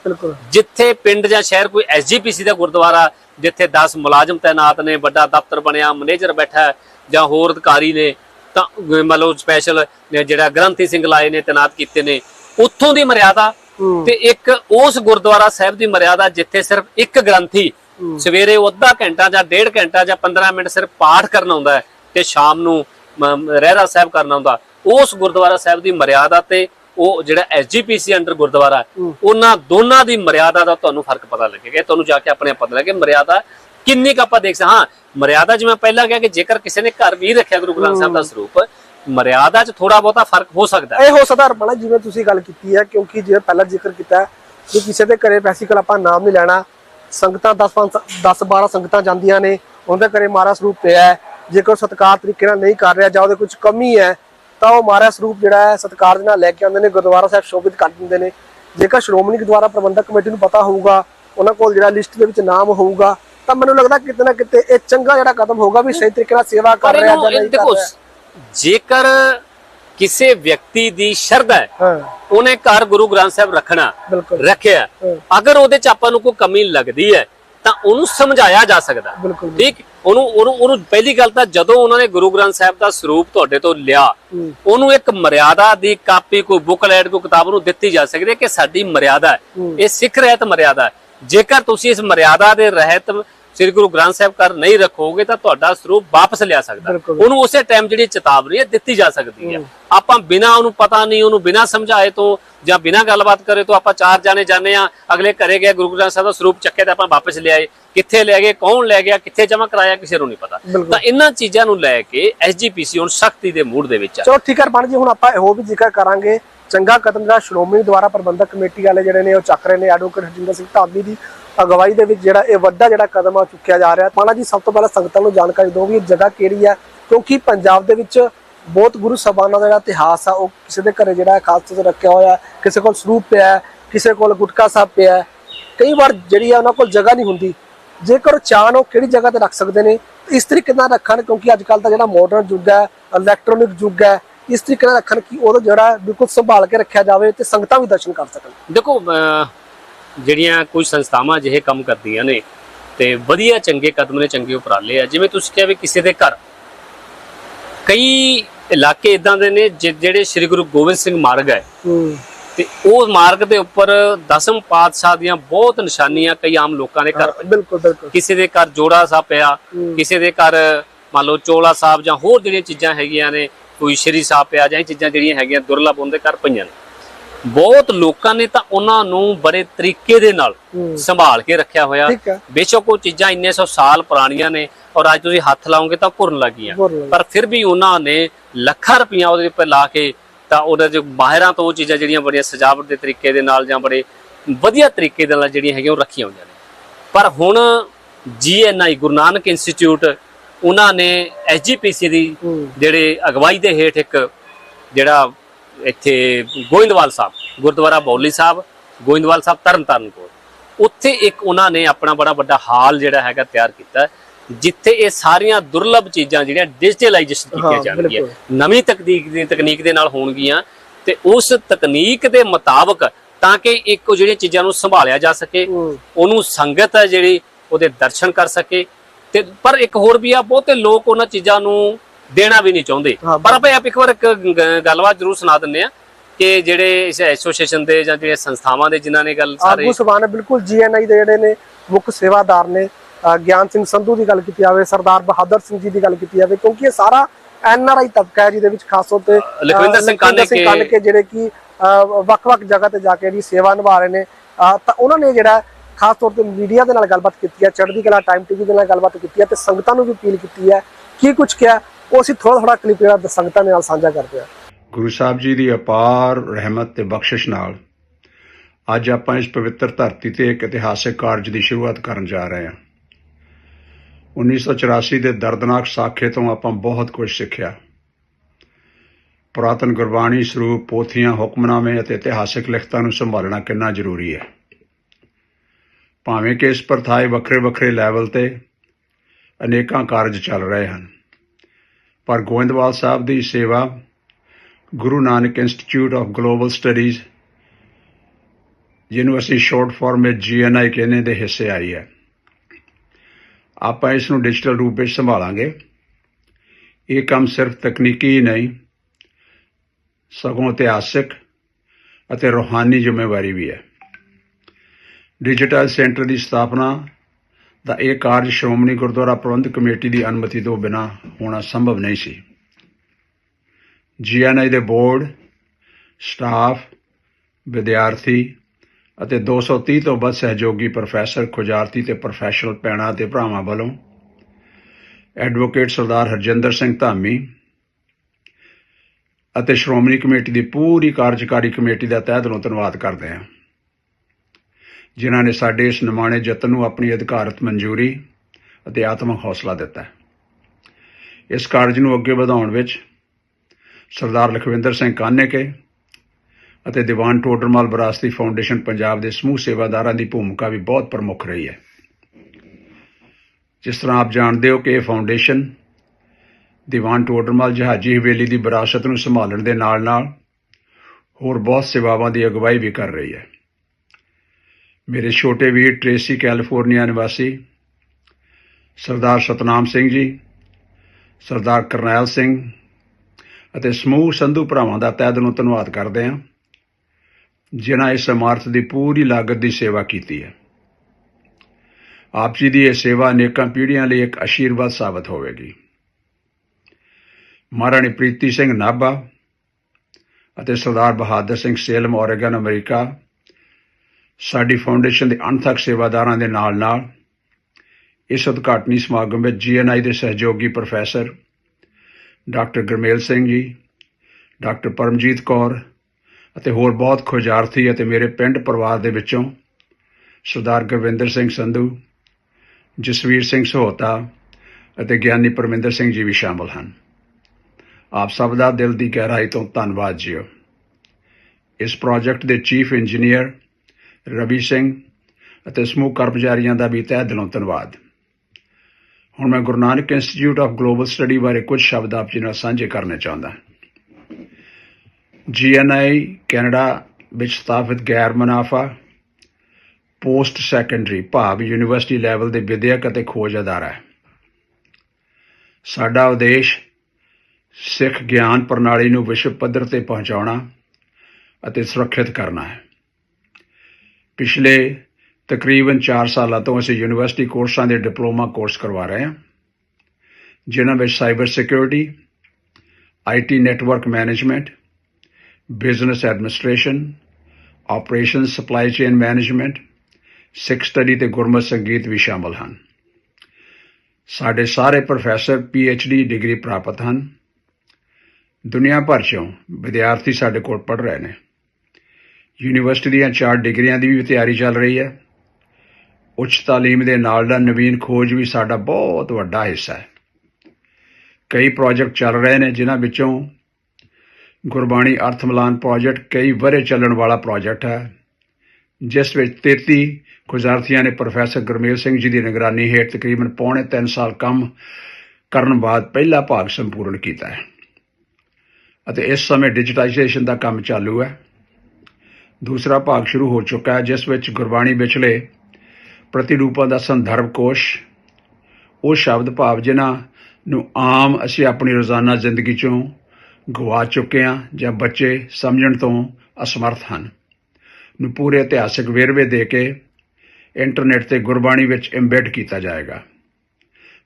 ਜਿੱਥੇ ਪਿੰਡ ਜਾਂ ਸ਼ਹਿਰ ਕੋਈ ਐਸਜੀਪੀਸੀ ਦਾ ਗੁਰਦੁਆਰਾ ਜਿੱਥੇ 10 ਮੁਲਾਜ਼ਮ ਤਾਇਨਾਤ ਨੇ ਵੱਡਾ ਦਫ਼ਤਰ ਬਣਿਆ ਮੈਨੇਜਰ ਬੈਠਾ ਜਾਂ ਹੋਰ ਅਧਿਕਾਰੀ ਨੇ ਤਾਂ ਮੰਨ ਲਓ ਸਪੈਸ਼ਲ ਜਿਹੜਾ ਗ੍ਰੰਥੀ ਸਿੰਘ ਲਾਏ ਨੇ ਤਾਇਨਾਤ ਕੀਤੇ ਨੇ ਉੱਥੋਂ ਦੀ ਮਰਿਆਦਾ। ਤੇ ਇੱਕ ਉਸ ਗੁਰਦੁਆਰਾ ਸਾਹਿਬ ਦੀ ਮਰਿਆਦਾ ਜਿੱਥੇ ਸਿਰਫ ਇੱਕ ਗ੍ਰੰਥੀ ਸਵੇਰੇ ਉਹ ਅੱਧਾ ਘੰਟਾ ਜਾਂ ਡੇਢ ਘੰਟਾ ਜਾਂ 15 ਮਿੰਟ ਸਿਰਫ ਪਾਠ ਕਰਨ ਆਉਂਦਾ ਹੈ ਤੇ ਸ਼ਾਮ ਨੂੰ ਰਹਿਰਾ ਸਾਹਿਬ ਕਰਨਾ ਹੁੰਦਾ। ਉਸ ਗੁਰਦੁਆਰਾ ਸਾਹਿਬ ਦੀ ਮਰਿਆਦਾ ਤੇ ਉਹ ਜਿਹੜਾ ਐਸਜੀਪੀਸੀ ਅੰਡਰ ਗੁਰਦੁਆਰਾ ਉਹਨਾਂ ਦੋਨਾਂ ਦੀ ਮਰਿਆਦਾ ਦਾ ਤੁਹਾਨੂੰ ਫ਼ਰਕ ਪਤਾ ਲੱਗੇਗਾ। ਤੁਹਾਨੂੰ ਜਾ ਕੇ ਆਪਣੇ ਆਪ ਪਤਾ ਲੱਗੇ ਮਰਿਆਦਾ ਕਿੰਨੀ ਕੁ ਆਪਾਂ ਦੇਖ ਹਾਂ ਮਰਿਆਦਾ ਜਿਵੇਂ ਪਹਿਲਾਂ ਕਿਹਾ ਕਿ ਜੇਕਰ ਕਿਸੇ ਨੇ ਘਰ ਵੀ ਰੱਖਿਆ ਗੁਰੂ ਗ੍ਰੰਥ ਸਾਹਿਬ ਦਾ ਸਰੂਪ ਮਰਿਆਦਾ 'ਚ ਥੋੜਾ ਬਹੁਤਾ ਫ਼ਰਕ ਹੋ ਸਕਦਾ ਇਹ ਹੋ ਸਕਦਾ ਰਮਣਾ ਜਿਵੇਂ ਤੁਸੀਂ ਗੱਲ ਕੀਤੀ ਹੈ ਕਿਉਂਕਿ ਜਿਵੇਂ ਪਹਿਲਾਂ ਜ਼ਿਕਰ ਕੀਤਾ ਕਿ ਕਿਸੇ ਦੇ ਘਰੇ ਬੈਸਿਕਲ ਆਪਾਂ ਨਾਮ ਨਹੀਂ ਲੈਣਾ ਸੰਗਤਾਂ 10 10 12 ਸੰਗਤਾਂ ਜਾਂਦੀਆਂ ਨੇ ਉਹਦੇ ਘਰੇ ਮਾਰਾ ਸਰੂਪ ਪਿਆ ਹੈ। ਜੇਕਰ ਸਤਕਾਰ ਤਰੀਕੇ ਨਾਲ ਨਹੀਂ ਕਰ ਰਿਹਾ ਜਾਂ ਉਹਦੇ ਕੁਝ ਕਮੀ ਹੈ ਤਾਂ ਉਹ ਮਾਰਾ ਸਰੂਪ ਜਿਹੜਾ ਹੈ ਸਤਕਾਰ ਦੇ ਨਾਲ ਲੈ ਕੇ ਆਉਂਦੇ ਨੇ ਗੁਰਦੁਆਰਾ ਸਾਹਿਬ ਸ਼ੋਭਿਤ ਕਰ ਦਿੰਦੇ ਨੇ। ਜੇਕਰ ਸ਼੍ਰੋਮਣੀ ਗੁਰਦੁਆਰਾ ਪ੍ਰਬੰਧਕ ਕਮੇਟੀ ਨੂੰ ਪਤਾ ਹੋਊਗਾ ਉਹਨਾਂ ਕੋਲ ਜਿਹੜਾ ਲਿਸਟ ਦੇ ਵਿੱਚ ਨਾਮ ਹੋਊਗਾ ਤਾਂ ਮੈਨੂੰ ਲੱਗਦਾ ਕਿਤੇ ਨਾ ਕਿਤੇ ਇਹ ਚੰਗਾ ਜਿਹੜਾ ਕਦਮ ਹੋਊਗਾ ਵੀ ਸਹੀ ਤਰੀਕੇ ਨਾਲ ਸੇਵਾ ਕਰ ਰਿਹਾ ਜਾਂ ਨਹੀਂ ਦੇਖੋ ਜੇਕਰ ਕਿਸੇ ਵਿਅਕਤੀ ਦੀ ਸ਼ਰਧਾ ਹੈ ਉਹਨੇ ਘਰ ਗੁਰੂ ਗ੍ਰੰਥ ਸਾਹਿਬ ਰੱਖਣਾ ਰੱਖਿਆ। ਅਗਰ ਉਹਦੇ ਚ ਆਪਾਂ ਨੂੰ ਕੋਈ ਕਮੀ ਲੱਗਦੀ ਹੈ ਤਾਂ ਉਹਨੂੰ ਸਮਝਾਇਆ ਜਾ ਸਕਦਾ। ਠੀਕ? ਉਹਨੂੰ ਉਹਨੂੰ ਉਹਨੂੰ ਪਹਿਲੀ ਗੱਲ ਤਾਂ ਜਦੋਂ ਉਹਨਾਂ ਨੇ ਗੁਰੂ ਗ੍ਰੰਥ ਸਾਹਿਬ ਦਾ ਸਰੂਪ ਤੁਹਾਡੇ ਤੋਂ ਲਿਆ। ਉਹਨੂੰ ਇੱਕ ਮਰਿਆਦਾ ਦੀ ਕਾਪੀ ਕੋਈ ਬੁਕਲੈਟ ਕੋਈ ਕਿਤਾਬ ਨੂੰ ਦਿੱਤੀ ਜਾ ਸਕਦੀ ਹੈ ਕਿ ਸਾਡੀ ਮਰਿਆਦਾ ਹੂੰ। ਇਹ ਸਿੱਖ ਰਹਿਤ ਮਰਿਆਦਾ ਹੈ। ਜੇਕਰ ਤੁਸੀਂ ਇਸ ਮਰਿਆਦਾ ਦੇ ਰਹਿਤ ਸ੍ਰੀ ਗੁਰੂ ਗ੍ਰੰਥ ਸਾਹਿਬ ਕਰ ਨਹੀਂ ਰੱਖੋਗੇ ਤਾਂ ਤੁਹਾਡਾ ਸਰੂਪ ਵਾਪਸ ਲਿਆ ਸਕਦਾ। ਉਹਨੂੰ ਉਸੇ ਟਾਈਮ ਜਿਹੜੀ ਚੇਤਾਵਨੀ ਹੈ ਦਿੱਤੀ ਜਾ ਸਕਦੀ ਹੈ। ਆਪਾਂ ਬਿਨਾ ਉਹਨੂੰ ਪਤਾ ਨਹੀਂ ਉਹਨੂੰ ਬਿਨਾ ਸਮਝਾਏ ਤੋਂ ਜਾਂ ਬਿਨਾ ਗੱਲਬਾਤ ਕਰੇ ਤੋਂ ਆਪਾਂ ਚਾਰ ਜਾਣੇ ਜਾਣੇ ਆ ਅਗਲੇ ਘਰੇ ਗਏ ਗੁਰੂ ਗ੍ਰੰਥ ਸਾਹਿਬ ਦਾ ਸਰੂਪ ਚੱਕੇ ਤੇ ਆਪਾਂ ਵਾਪਸ ਲਿਆਏ ਕਿੱਥੇ ਲੈ ਗਏ ਕੌਣ ਲੈ ਗਿਆ ਕਿੱਥੇ ਜਮ੍ਹਾਂ ਕਰਾਇਆ ਕਿਸੇ ਨੂੰ ਨਹੀਂ ਪਤਾ। ਤਾਂ ਇਹਨਾਂ ਚੀਜ਼ਾਂ ਨੂੰ ਲੈ ਕੇ ਐਸਜੀਪੀਸੀ ਹੁਣ ਸਖਤੀ ਦੇ ਮੂਡ ਦੇ ਵਿੱਚ ਹੈ ਚਲੋ ਠੀਕ ਹੈ ਰਮਨ ਜੀ ਹੁਣ ਆਪਾਂ ਇਹੋ ਵੀ ਜ਼ਿਕਰ ਕਰਾਂਗੇ। ਚੰਗਾ ਕਦਮ ਜਿਹੜਾ ਸ਼੍ਰੋਮਣੀ ਦੁਆਰਾ ਪ੍ਰਬੰਧਕ ਕਮੇਟੀ ਵਾਲੇ ਜਿਹੜੇ ਨੇ ਉਹ ਚੱਕ ਰਹੇ ਨੇ ਐਡਵੋਕੇਟ ਹਰਜਿੰਦਰ ਸਿੰਘ ਧਾਮੀ ਦੀ ਅਗਵਾਈ ਦੇ ਵਿੱਚ ਜਿਹੜਾ ਇਹ ਵੱਡਾ ਜਿਹੜਾ ਕਦਮ ਆ ਚੁੱਕਿਆ ਜਾ ਰਿਹਾ। ਮਾਣਾ ਜੀ, ਸਭ ਤੋਂ ਪਹਿਲਾਂ ਸੰਗਤਾਂ ਨੂੰ ਜਾਣਕਾਰੀ ਦਿਓ ਵੀ ਇਹ ਜਗ੍ਹਾ ਕਿਹੜੀ ਹੈ ਕਿਉਂਕਿ ਪੰਜਾਬ ਦੇ ਵਿੱਚ ਬਹੁਤ ਗੁਰੂ ਸਭਾਨਾਂ ਦਾ ਜਿਹੜਾ ਇਤਿਹਾਸ ਆ, ਉਹ ਕਿਸੇ ਦੇ ਘਰੇ ਜਿਹੜਾ ਖਾਸ ਤੌਰ ਤੇ ਰੱਖਿਆ ਹੋਇਆ, ਕਿਸੇ ਕੋਲ ਸਰੂਪ ਪਿਆ, ਕਿਸੇ ਕੋਲ ਗੁਟਕਾ ਸਾਹਿਬ ਪਿਆ। ਕਈ ਵਾਰ ਜਿਹੜੀ ਹੈ ਉਹਨਾਂ ਕੋਲ ਜਗ੍ਹਾ ਨਹੀਂ ਹੁੰਦੀ। ਜੇਕਰ ਉਹ ਚਾਹਣ, ਉਹ ਕਿਹੜੀ ਜਗ੍ਹਾ ਤੇ ਰੱਖ ਸਕਦੇ ਨੇ? ਇਸ ਤਰੀਕੇ ਨਾਲ ਰੱਖਣ, ਕਿਉਂਕਿ ਅੱਜ ਕੱਲ ਦਾ ਜਿਹੜਾ ਮਾਡਰਨ ਯੁੱਗ ਹੈ ਇਲੈਕਟ੍ਰੋਨਿਕ ਯੁੱਗ ਹੈ, ਇਸ ਤਰੀਕੇ ਨਾਲ ਰੱਖਣ ਕਿ ਉਹ ਜਿਹੜਾ ਬਿਲਕੁਲ ਸੰਭਾਲ ਕੇ ਰੱਖਿਆ ਜਾਵੇ ਤੇ ਸੰਗਤਾਂ ਵੀ ਦਰਸ਼ਨ ਕਰ ਸਕਣ। ਦੇਖੋ ਜਿਹੜੀਆਂ ਕੁਝ ਸੰਸਥਾਵਾਂ ਜਿਹੇ ਕੰਮ ਕਰਦੀਆਂ ਨੇ ਤੇ ਵਧੀਆ ਚੰਗੇ ਕਦਮ ਨੇ ਚੰਗੇ ਉਪਰਾਲੇ ਆ। ਜਿਵੇਂ ਤੁਸੀਂ ਕਿਹਾ ਵੀ ਕਿਸੇ ਦੇ ਘਰ ਕਈ ਇਲਾਕੇ ਇਦਾਂ ਦੇ ਨੇ ਜਿਹੜੇ ਸ੍ਰੀ ਗੁਰੂ ਗੋਬਿੰਦ ਸਿੰਘ ਮਾਰਗ ਹੈ। ਤੇ ਉਹ ਮਾਰਗ ਦੇ ਉੱਪਰ ਦਸਮ ਪਾਤਸ਼ਾਹ ਦੀਆਂ ਬਹੁਤ ਨਿਸ਼ਾਨੀਆਂ ਕਈ ਆਮ ਲੋਕਾਂ ਦੇ ਘਰ ਬਿਲਕੁਲ ਬਿਲਕੁਲ। ਕਿਸੇ ਦੇ ਘਰ ਜੋੜਾ ਸਾਹਿਬ ਪਿਆ। ਕਿਸੇ ਦੇ ਘਰ ਮੰਨ ਲਓ ਚੋਲਾ ਸਾਹਿਬ ਜਾਂ ਹੋਰ ਜਿਹੜੀਆਂ ਚੀਜ਼ਾਂ ਹੈਗੀਆਂ ਨੇ ਕੋਈ ਸ਼੍ਰੀ ਸਾਹਿਬ ਪਿਆ ਜਾਂ ਇਹ ਚੀਜ਼ਾਂ ਜਿਹੜੀਆਂ ਹੈਗੀਆਂ ਦੁਰਲਭ ਉਹਦੇ ਘਰ ਪਈਆਂ ਨੇ। ਬਹੁਤ ਲੋਕਾਂ ਨੇ ਤਾਂ ਉਹਨਾਂ ਨੂੰ ਬੜੇ ਤਰੀਕੇ ਦੇ ਨਾਲ। ਸੰਭਾਲ ਕੇ ਰੱਖਿਆ ਹੋਇਆ। ਬੇਸ਼ੱਕ ਉਹ ਚੀਜ਼ਾਂ ਇੰਨੇ ਸੌ ਸਾਲ ਪੁਰਾਣੀਆਂ ਨੇ ਔਰ ਅੱਜ ਤੁਸੀਂ ਹੱਥ ਲਾਓਗੇ ਤਾਂ ਭੁਰਨ ਲੱਗੀਆਂ। ਪਰ ਫਿਰ ਵੀ ਉਹਨਾਂ ਨੇ ਲੱਖਾਂ ਰੁਪਈਆ ਉਹਦੇ ਉੱਪਰ ਲਾ ਕੇ ਤਾਂ ਉਹਦੇ ਚ ਮਾਹਿਰਾਂ ਤੋਂ ਉਹ ਚੀਜ਼ਾਂ ਜਿਹੜੀਆਂ ਬੜੀਆਂ ਸਜਾਵਟ ਦੇ ਤਰੀਕੇ ਦੇ ਨਾਲ ਜਾਂ ਬੜੇ ਵਧੀਆ ਤਰੀਕੇ ਦੇ ਨਾਲ ਜਿਹੜੀਆਂ ਹੈਗੀਆਂ ਉਹ ਰੱਖੀਆਂ ਹੋਈਆਂ ਨੇ। ਪਰ ਹੁਣ ਜੀਐਨਆਈ ਗੁਰੂ ਨਾਨਕ ਇੰਸਟੀਚਿਊਟ ਉਹਨਾਂ ਨੇ ਐਸਜੀਪੀਸੀ ਦੀ ਜਿਹੜੇ ਅਗਵਾਈ ਦੇ ਹੇਠ ਇੱਕ ਜਿਹੜਾ ਇੱਥੇ ਗੋਇੰਦਵਾਲ ਸਾਹਿਬ ਗੁਰਦੁਆਰਾ ਬੌਲੀ ਸਾਹਿਬ ਗੋਇੰਦਵਾਲ ਸਾਹਿਬ ਤਰਨਤਾਰਨ ਕੋਲ। ਉੱਥੇ ਇੱਕ ਉਹਨਾਂ ਨੇ ਆਪਣਾ ਬੜਾ ਵੱਡਾ ਹਾਲ ਜਿਹੜਾ ਹੈਗਾ ਤਿਆਰ ਕੀਤਾ ਜਿੱਥੇ ਇਹ ਸਾਰੀਆਂ ਦੁਰਲਭ ਚੀਜ਼ਾਂ ਜਿਹੜੀਆਂ ਡਿਜੀਟਲਾਈਜੇਸ਼ਨ ਕੀਤੀਆਂ ਜਾਣਗੀਆਂ। ਨਵੀਂ ਤਕਨੀਕ ਦੀ ਤਕਨੀਕ ਦੇ ਨਾਲ ਹੋਣਗੀਆਂ ਤੇ ਉਸ ਤਕਨੀਕ ਦੇ ਮੁਤਾਬਕ ਤਾਂ ਕਿ ਇੱਕ ਉਹ ਜਿਹੜੀਆਂ ਚੀਜ਼ਾਂ ਨੂੰ ਸੰਭਾਲਿਆ ਜਾ ਸਕੇ ਉਹਨੂੰ ਸੰਗਤ ਹੈ ਜਿਹੜੀ ਉਹਦੇ ਦਰਸ਼ਨ ਕਰ ਸਕੇ। ਤੇ ਪਰ ਇੱਕ ਹੋਰ ਵੀ ਆ ਬਹੁਤੇ ਲੋਕ ਉਹਨਾਂ ਚੀਜ਼ਾਂ ਨੂੰ ਦੇਣਾ ਵੀ ਨਹੀਂ ਚਾਹੁੰਦੇ। ਪਰ ਆਪਾਂ ਇੱਕ ਵਾਰ ਇੱਕ ਗੱਲਬਾਤ ਜ਼ਰੂਰ ਸੁਣਾ ਦਿੰਨੇ ਆ ਕਿ ਜਿਹੜੇ ਇਸ ਐਸੋਸੀਏਸ਼ਨ ਦੇ ਜਾਂ ਜਿਹੜੀਆਂ ਸੰਸਥਾਵਾਂ ਦੇ ਜਿਨ੍ਹਾਂ ਨੇ ਗੱਲ ਸਾਰੇ ਆਗੂ ਸਭਾ ਨੇ ਬਿਲਕੁਲ ਜੀਐਨਆਈ ਦੇ ਜਿਹੜੇ ਨੇ ਮੁੱਖ ਸੇਵਾਦਾਰ ਨੇ ਗਿਆਨ ਸਿੰਘ ਸੰਧੂ ਦੀ ਗੱਲ ਕੀਤੀ ਜਾਵੇ ਸਰਦਾਰ ਬਹਾਦਰ ਸਿੰਘ ਜੀ ਦੀ ਗੱਲ ਕੀਤੀ ਜਾਵੇ ਕਿਉਂਕਿ ਇਹ ਸਾਰਾ ਐਨਆਰਆਈ ਤਬਕਾ ਹੈ ਜਿਹਦੇ ਵਿੱਚ ਖਾਸ ਤੌਰ ਤੇ ਲਖਵਿੰਦਰ ਸਿੰਘ ਕਾਨੇਕੇ- ਕਾਨੇਕੇ ਜਿਹੜੇ ਕਿ ਵੱਖ-ਵੱਖ ਜਗ੍ਹਾ ਤੇ ਜਾ ਕੇ ਜਿਹੜੀ ਸੇਵਾ ਨਿਭਾ ਰਹੇ ਨੇ। ਤਾਂ ਉਹਨਾਂ ਨੇ ਜਿਹੜਾ ਖਾਸ ਤੌਰ ਤੇ ਮੀਡੀਆ ਦੇ ਨਾਲ ਗੱਲਬਾਤ ਕੀਤੀ ਹੈ ਚੜ੍ਹਦੀ ਕਲਾ ਟਾਈਮ ਟੀਵੀ ਦੇ ਨਾਲ ਗੱਲਬਾਤ ਕੀਤੀ ਹੈ ਤੇ ਸੰਗਤਾਂ ਨੂੰ ਵੀ ਅਪੀਲ ਕੀਤੀ ਹੈ। ਕੀ ਕੁਝ ਕਿਹਾ? ਉਹ ਅਸੀਂ ਥੋੜਾ ਥੋੜਾ ਕਲਿੱਪ ਜਿਹੜਾ ਸੰਗਤਾਂ ਦੇ ਨਾਲ ਸਾਂਝਾ ਕਰਦੇ ਹਾਂ। ਗੁਰੂ ਸਾਹਿਬ ਜੀ ਦੀ ਅਪਾਰ ਰਹਿਮਤ ਤੇ ਬਖਸ਼ਿਸ਼ ਨਾਲ ਅੱਜ ਆਪਾਂ ਇਸ ਪਵਿੱਤਰ ਧਰਤੀ ਤੇ ਇੱਕ ਇਤਿਹਾਸਿਕ ਕਾਰਜ ਦੀ ਸ਼ੁਰੂਆਤ ਕਰਨ ਜਾ ਰਹੇ ਹਾਂ। 1984 ਦੇ ਦਰਦਨਾਕ ਸਾਖੇ ਤੋਂ ਆਪਾਂ ਬਹੁਤ ਕੁਝ ਸਿੱਖਿਆ। ਪੁਰਾਤਨ ਗੁਰਬਾਣੀ ਸਰੂਪ ਪੋਥੀਆਂ, ਹੁਕਮਨਾਮੇ ਅਤੇ ਇਤਿਹਾਸਿਕ ਲਿਖਤਾਂ ਨੂੰ ਸੰਭਾਲਣਾ ਕਿੰਨਾ ਜ਼ਰੂਰੀ ਹੈ। ਭਾਵੇਂ ਕਿ ਇਸ ਪ੍ਰਥਾਏ ਵੱਖਰੇ ਵੱਖਰੇ ਲੈਵਲ ਤੇ ਅਨੇਕਾਂ ਕਾਰਜ ਚੱਲ ਰਹੇ ਹਨ। ਪਰ ਗੋਇੰਦਵਾਲ ਸਾਹਿਬ ਦੀ ਸੇਵਾ Guru Nanak Institute of Global Studies, ਜਿਹਨੂੰ ਅਸੀਂ ਸ਼ਾਰਟ ਫਾਰਮ ਵਿੱਚ ਜੀਐਨਆਈ ਕਹਿੰਦੇ ਦੇ ਹਿੱਸੇ ਆਈ ਹੈ। ਆਪਾਂ ਇਸ ਨੂੰ ਡਿਜੀਟਲ ਰੂਪ ਵਿੱਚ ਸੰਭਾਲਾਂਗੇ। ਇਹ ਕੰਮ ਸਿਰਫ ਤਕਨੀਕੀ ਹੀ ਨਹੀਂ, ਸਗੋਂ ਇਤਿਹਾਸਿਕ ਅਤੇ ਰੂਹਾਨੀ ਜ਼ਿੰਮੇਵਾਰੀ ਵੀ ਹੈ। ਡਿਜੀਟਲ ਸੈਂਟਰ ਦੀ ਸਥਾਪਨਾ ਦਾ ਇਹ ਕਾਰਜ ਸ਼੍ਰੋਮਣੀ ਗੁਰਦੁਆਰਾ ਪ੍ਰਬੰਧਕ ਕਮੇਟੀ ਦੀ ਅਨੁਮਤੀ ਤੋਂ ਬਿਨਾਂ ਹੋਣਾ ਸੰਭਵ ਨਹੀਂ ਸੀ। ਜੀਐਨਆਈ ਦੇ ਬੋਰਡ, ਸਟਾਫ, ਵਿਦਿਆਰਥੀ ਅਤੇ 230 ਤੋਂ ਵੱਧ ਸਹਿਯੋਗੀ ਪ੍ਰੋਫੈਸਰ ਖੁਜਾਰਤੀ ਤੇ ਪ੍ਰੋਫੈਸ਼ਨਲ ਪੈਣਾ ਤੇ ਭਰਾਵਾਂ ਵੱਲੋਂ ਐਡਵੋਕੇਟ ਸਰਦਾਰ ਹਰਜਿੰਦਰ ਸਿੰਘ ਧਾਮੀ ਅਤੇ ਸ਼੍ਰੋਮਣੀ ਕਮੇਟੀ ਦੀ ਪੂਰੀ ਕਾਰਜਕਾਰੀ ਕਮੇਟੀ ਦਾ ਤਹਿ ਦਿਲੋਂ ਧੰਨਵਾਦ ਕਰਦੇ ਹਾਂ। ਜਿਨ੍ਹਾਂ ਨੇ ਸਾਡੇ ਇਸ ਨਿਮਾਣੇ ਯਤਨ ਨੂੰ ਆਪਣੀ ਅਧਿਕਾਰਤ ਮਨਜ਼ੂਰੀ ਅਤੇ ਆਤਮਕ ਹੌਸਲਾ ਦਿੱਤਾ ਇਸ ਕਾਰਜ ਨੂੰ ਅੱਗੇ ਵਧਾਉਣ ਵਿੱਚ ਸਰਦਾਰ ਲਖਵਿੰਦਰ ਸਿੰਘ ਕਾਨੇਕੇ ਅਤੇ ਦੀਵਾਨ ਟੋਡਰਮਾਲ ਵਿਰਾਸਤੀ ਫਾਊਂਡੇਸ਼ਨ ਪੰਜਾਬ ਦੇ ਸਮੂਹ ਸੇਵਾਦਾਰਾਂ ਦੀ ਭੂਮਿਕਾ ਵੀ ਬਹੁਤ ਪ੍ਰਮੁੱਖ ਰਹੀ ਹੈ। ਜਿਸ ਤਰ੍ਹਾਂ ਆਪ ਜਾਣਦੇ ਹੋ ਕਿ ਇਹ ਫਾਊਂਡੇਸ਼ਨ ਦੀਵਾਨ ਟੋਡਰਮਾਲ ਜਹਾਜੀ ਹਵੇਲੀ ਦੀ ਵਿਰਾਸਤ ਨੂੰ ਸੰਭਾਲਣ ਦੇ ਨਾਲ-ਨਾਲ ਹੋਰ ਬਹੁਤ ਸੇਵਾਵਾਂ ਦੀ ਅਗਵਾਈ ਵੀ ਕਰ ਰਹੀ ਹੈ। ਮੇਰੇ ਛੋਟੇ ਵੀਰ ਟ੍ਰੇਸੀ, ਕੈਲੀਫੋਰਨੀਆ ਨਿਵਾਸੀ, ਸਰਦਾਰ ਸਤਨਾਮ ਸਿੰਘ ਜੀ, ਸਰਦਾਰ ਕਰਨੈਲ ਸਿੰਘ ਅਤੇ ਸਮੂਹ ਸੰਧੂ ਭਰਾਵਾਂ ਦਾ ਤਹਿ ਦਿਲੋਂ ਧੰਨਵਾਦ ਕਰਦੇ ਹਾਂ, ਜਿਨ੍ਹਾਂ ਇਸ ਇਮਾਰਤ ਦੀ ਪੂਰੀ ਲਾਗਤ ਦੀ ਸੇਵਾ ਕੀਤੀ ਹੈ। ਆਪ ਜੀ ਦੀ ਇਹ ਸੇਵਾ ਅਨੇਕਾਂ ਪੀੜ੍ਹੀਆਂ ਲਈ ਇੱਕ ਆਸ਼ੀਰਵਾਦ ਸਾਬਤ ਹੋਵੇਗੀ। ਮਹਾਰਾਣੀ ਪ੍ਰੀਤੀ ਸਿੰਘ ਨਾਭਾ ਅਤੇ Sardar Bahadar Singh Salem Oregon America ਸਾਡੀ ਫਾਊਂਡੇਸ਼ਨ ਦੇ ਅਣਥੱਕ ਸੇਵਾਦਾਰਾਂ ਦੇ ਨਾਲ-ਨਾਲ ਇਸ ਉਦਘਾਟਨੀ ਸਮਾਗਮ ਵਿੱਚ ਜੀਐਨਆਈ ਦੇ ਸਹਿਯੋਗੀ professor doctor Garmel Singh ji, doctor Paramjit Kaur ਅਤੇ ਹੋਰ ਬਹੁਤ ਖੋਜਾਰਥੀ ਅਤੇ ਮੇਰੇ ਪਿੰਡ ਪਰਿਵਾਰ ਦੇ ਵਿੱਚੋਂ ਸਰਦਾਰ ਗੁਰਵਿੰਦਰ ਸਿੰਘ ਸੰਧੂ, ਜਸਵੀਰ ਸਿੰਘ ਸਹੋਤਾ ਅਤੇ ਗਿਆਨੀ ਪਰਮਿੰਦਰ ਸਿੰਘ ਜੀ ਵੀ ਸ਼ਾਮਲ ਹਨ। ਆਪ ਸਭ ਦਾ ਦਿਲ ਦੀ ਗਹਿਰਾਈ ਤੋਂ ਧੰਨਵਾਦ ਜੀਓ। ਇਸ ਪ੍ਰੋਜੈਕਟ ਦੇ ਚੀਫ ਇੰਜੀਨੀਅਰ ਰਵੀ ਸਿੰਘ ਅਤੇ ਸਮੂਹ ਕਰਮਚਾਰੀਆਂ ਦਾ ਵੀ ਤਹਿ ਦਿਲੋਂ ਧੰਨਵਾਦ। ਹੁਣ ਮੈਂ Guru Nanak institute of global study ਬਾਰੇ ਕੁਝ ਸ਼ਬਦ ਆਪ ਜੀ ਨਾਲ ਸਾਂਝੇ ਕਰਨੇ ਚਾਹੁੰਦਾ ਜੀਐਨਆਈ ਕੈਨੇਡਾ ਵਿੱਚ ਸਥਾਪਿਤ ਗੈਰ ਮੁਨਾਫਾ, ਪੋਸਟ ਸੈਕੰਡਰੀ ਭਾਵ ਯੂਨੀਵਰਸਿਟੀ ਲੈਵਲ ਦੇ ਵਿਦਿਅਕ ਅਤੇ ਖੋਜ ਅਦਾਰਾ ਹੈ। ਸਾਡਾ ਉਦੇਸ਼ ਸਿੱਖ ਗਿਆਨ ਪ੍ਰਣਾਲੀ ਨੂੰ ਵਿਸ਼ਵ ਪੱਧਰ ਤੇ ਪਹੁੰਚਾਉਣਾ ਅਤੇ ਸੁਰੱਖਿਅਤ ਕਰਨਾ ਹੈ। ਪਿਛਲੇ ਤਕਰੀਬਨ 4 ਸਾਲਾਂ ਤੋਂ ਅਸੀਂ ਯੂਨੀਵਰਸਿਟੀ ਕੋਰਸਾਂ ਦੇ ਡਿਪਲੋਮਾ ਕੋਰਸ ਕਰਵਾ ਰਹੇ ਹਾਂ, ਜਿਨ੍ਹਾਂ ਵਿੱਚ cyber security IT network management, business administration, operation supply chain management, Sikh study ਤੇ ਗੁਰਮਤ ਸੰਗੀਤ ਵੀ ਸ਼ਾਮਲ ਹਨ। ਸਾਡੇ ਸਾਰੇ ਪ੍ਰੋਫੈਸਰ ਡੀ ਡਿਗਰੀ ਪ੍ਰਾਪਤ ਹਨ। ਦੁਨੀਆ ਭਰ ਚੋਂ ਵਿਦਿਆਰਥੀ ਸਾਡੇ ਕੋਲ ਪੜ੍ਹ ਰਹੇ ਨੇ। ਯੂਨੀਵਰਸਿਟੀ ਦੀਆਂ ਚਾਰ ਡਿਗਰੀਆਂ ਦੀ ਵੀ ਤਿਆਰੀ ਚੱਲ ਰਹੀ ਹੈ। ਉੱਚ ਤਾਲੀਮ ਦੇ ਨਾਲ ਦਾ ਨਵੀਨ ਖੋਜ ਵੀ ਸਾਡਾ ਬਹੁਤ ਵੱਡਾ ਹਿੱਸਾ ਹੈ। ਕਈ ਪ੍ਰੋਜੈਕਟ ਚੱਲ ਰਹੇ ਨੇ, ਜਿਨ੍ਹਾਂ ਵਿੱਚੋਂ ਗੁਰਬਾਣੀ ਅਰਥ ਮਿਲਾਨ ਪ੍ਰੋਜੈਕਟ ਕਈ ਵਰੇ ਚੱਲਣ ਵਾਲਾ ਪ੍ਰੋਜੈਕਟ ਹੈ। ਜਿਸ ਵਿੱਚ 33 ਖੁਜ਼ਾਰਥੀਆਂ ਨੇ ਪ੍ਰੋਫੈਸਰ ਗੁਰਮੇਲ ਸਿੰਘ ਜੀ ਦੀ ਨਿਗਰਾਨੀ ਹੇਠ ਤਕਰੀਬਨ ਪੌਣੇ 3 ਸਾਲ ਕੰਮ ਕਰਨ ਬਾਅਦ ਪਹਿਲਾ ਭਾਗ ਸੰਪੂਰਨ ਕੀਤਾ ਹੈ। ਅਤੇ ਇਸ ਸਮੇਂ ਡਿਜੀਟਾਈਜੇਸ਼ਨ ਦਾ ਕੰਮ ਚਾਲੂ ਹੈ। ਦੂਸਰਾ ਭਾਗ ਸ਼ੁਰੂ ਹੋ ਚੁੱਕਾ ਹੈ, ਜਿਸ ਵਿੱਚ ਗੁਰਬਾਣੀ ਵਿਚਲੇ ਪ੍ਰਤੀਰੂਪਾਂ ਦਾ ਸੰਦਰਭ ਕੋਸ਼, ਉਹ ਸ਼ਬਦ ਭਾਵ ਜਿਨ੍ਹਾਂ ਨੂੰ ਆਮ ਅਸੀਂ ਆਪਣੀ ਰੋਜ਼ਾਨਾ ਜ਼ਿੰਦਗੀ ਚੋਂ ਗਵਾ ਚੁੱਕੇ ਹਾਂ ਜਾਂ ਬੱਚੇ ਸਮਝਣ ਤੋਂ ਅਸਮਰਥ ਹਨ। ਨੂੰ ਪੂਰੇ ਇਤਿਹਾਸਿਕ ਵੇਰਵੇ ਦੇ ਕੇ ਇੰਟਰਨੈਟ ਤੇ ਗੁਰਬਾਣੀ ਵਿੱਚ ਐਮਬੈਡ ਕੀਤਾ ਜਾਏਗਾ।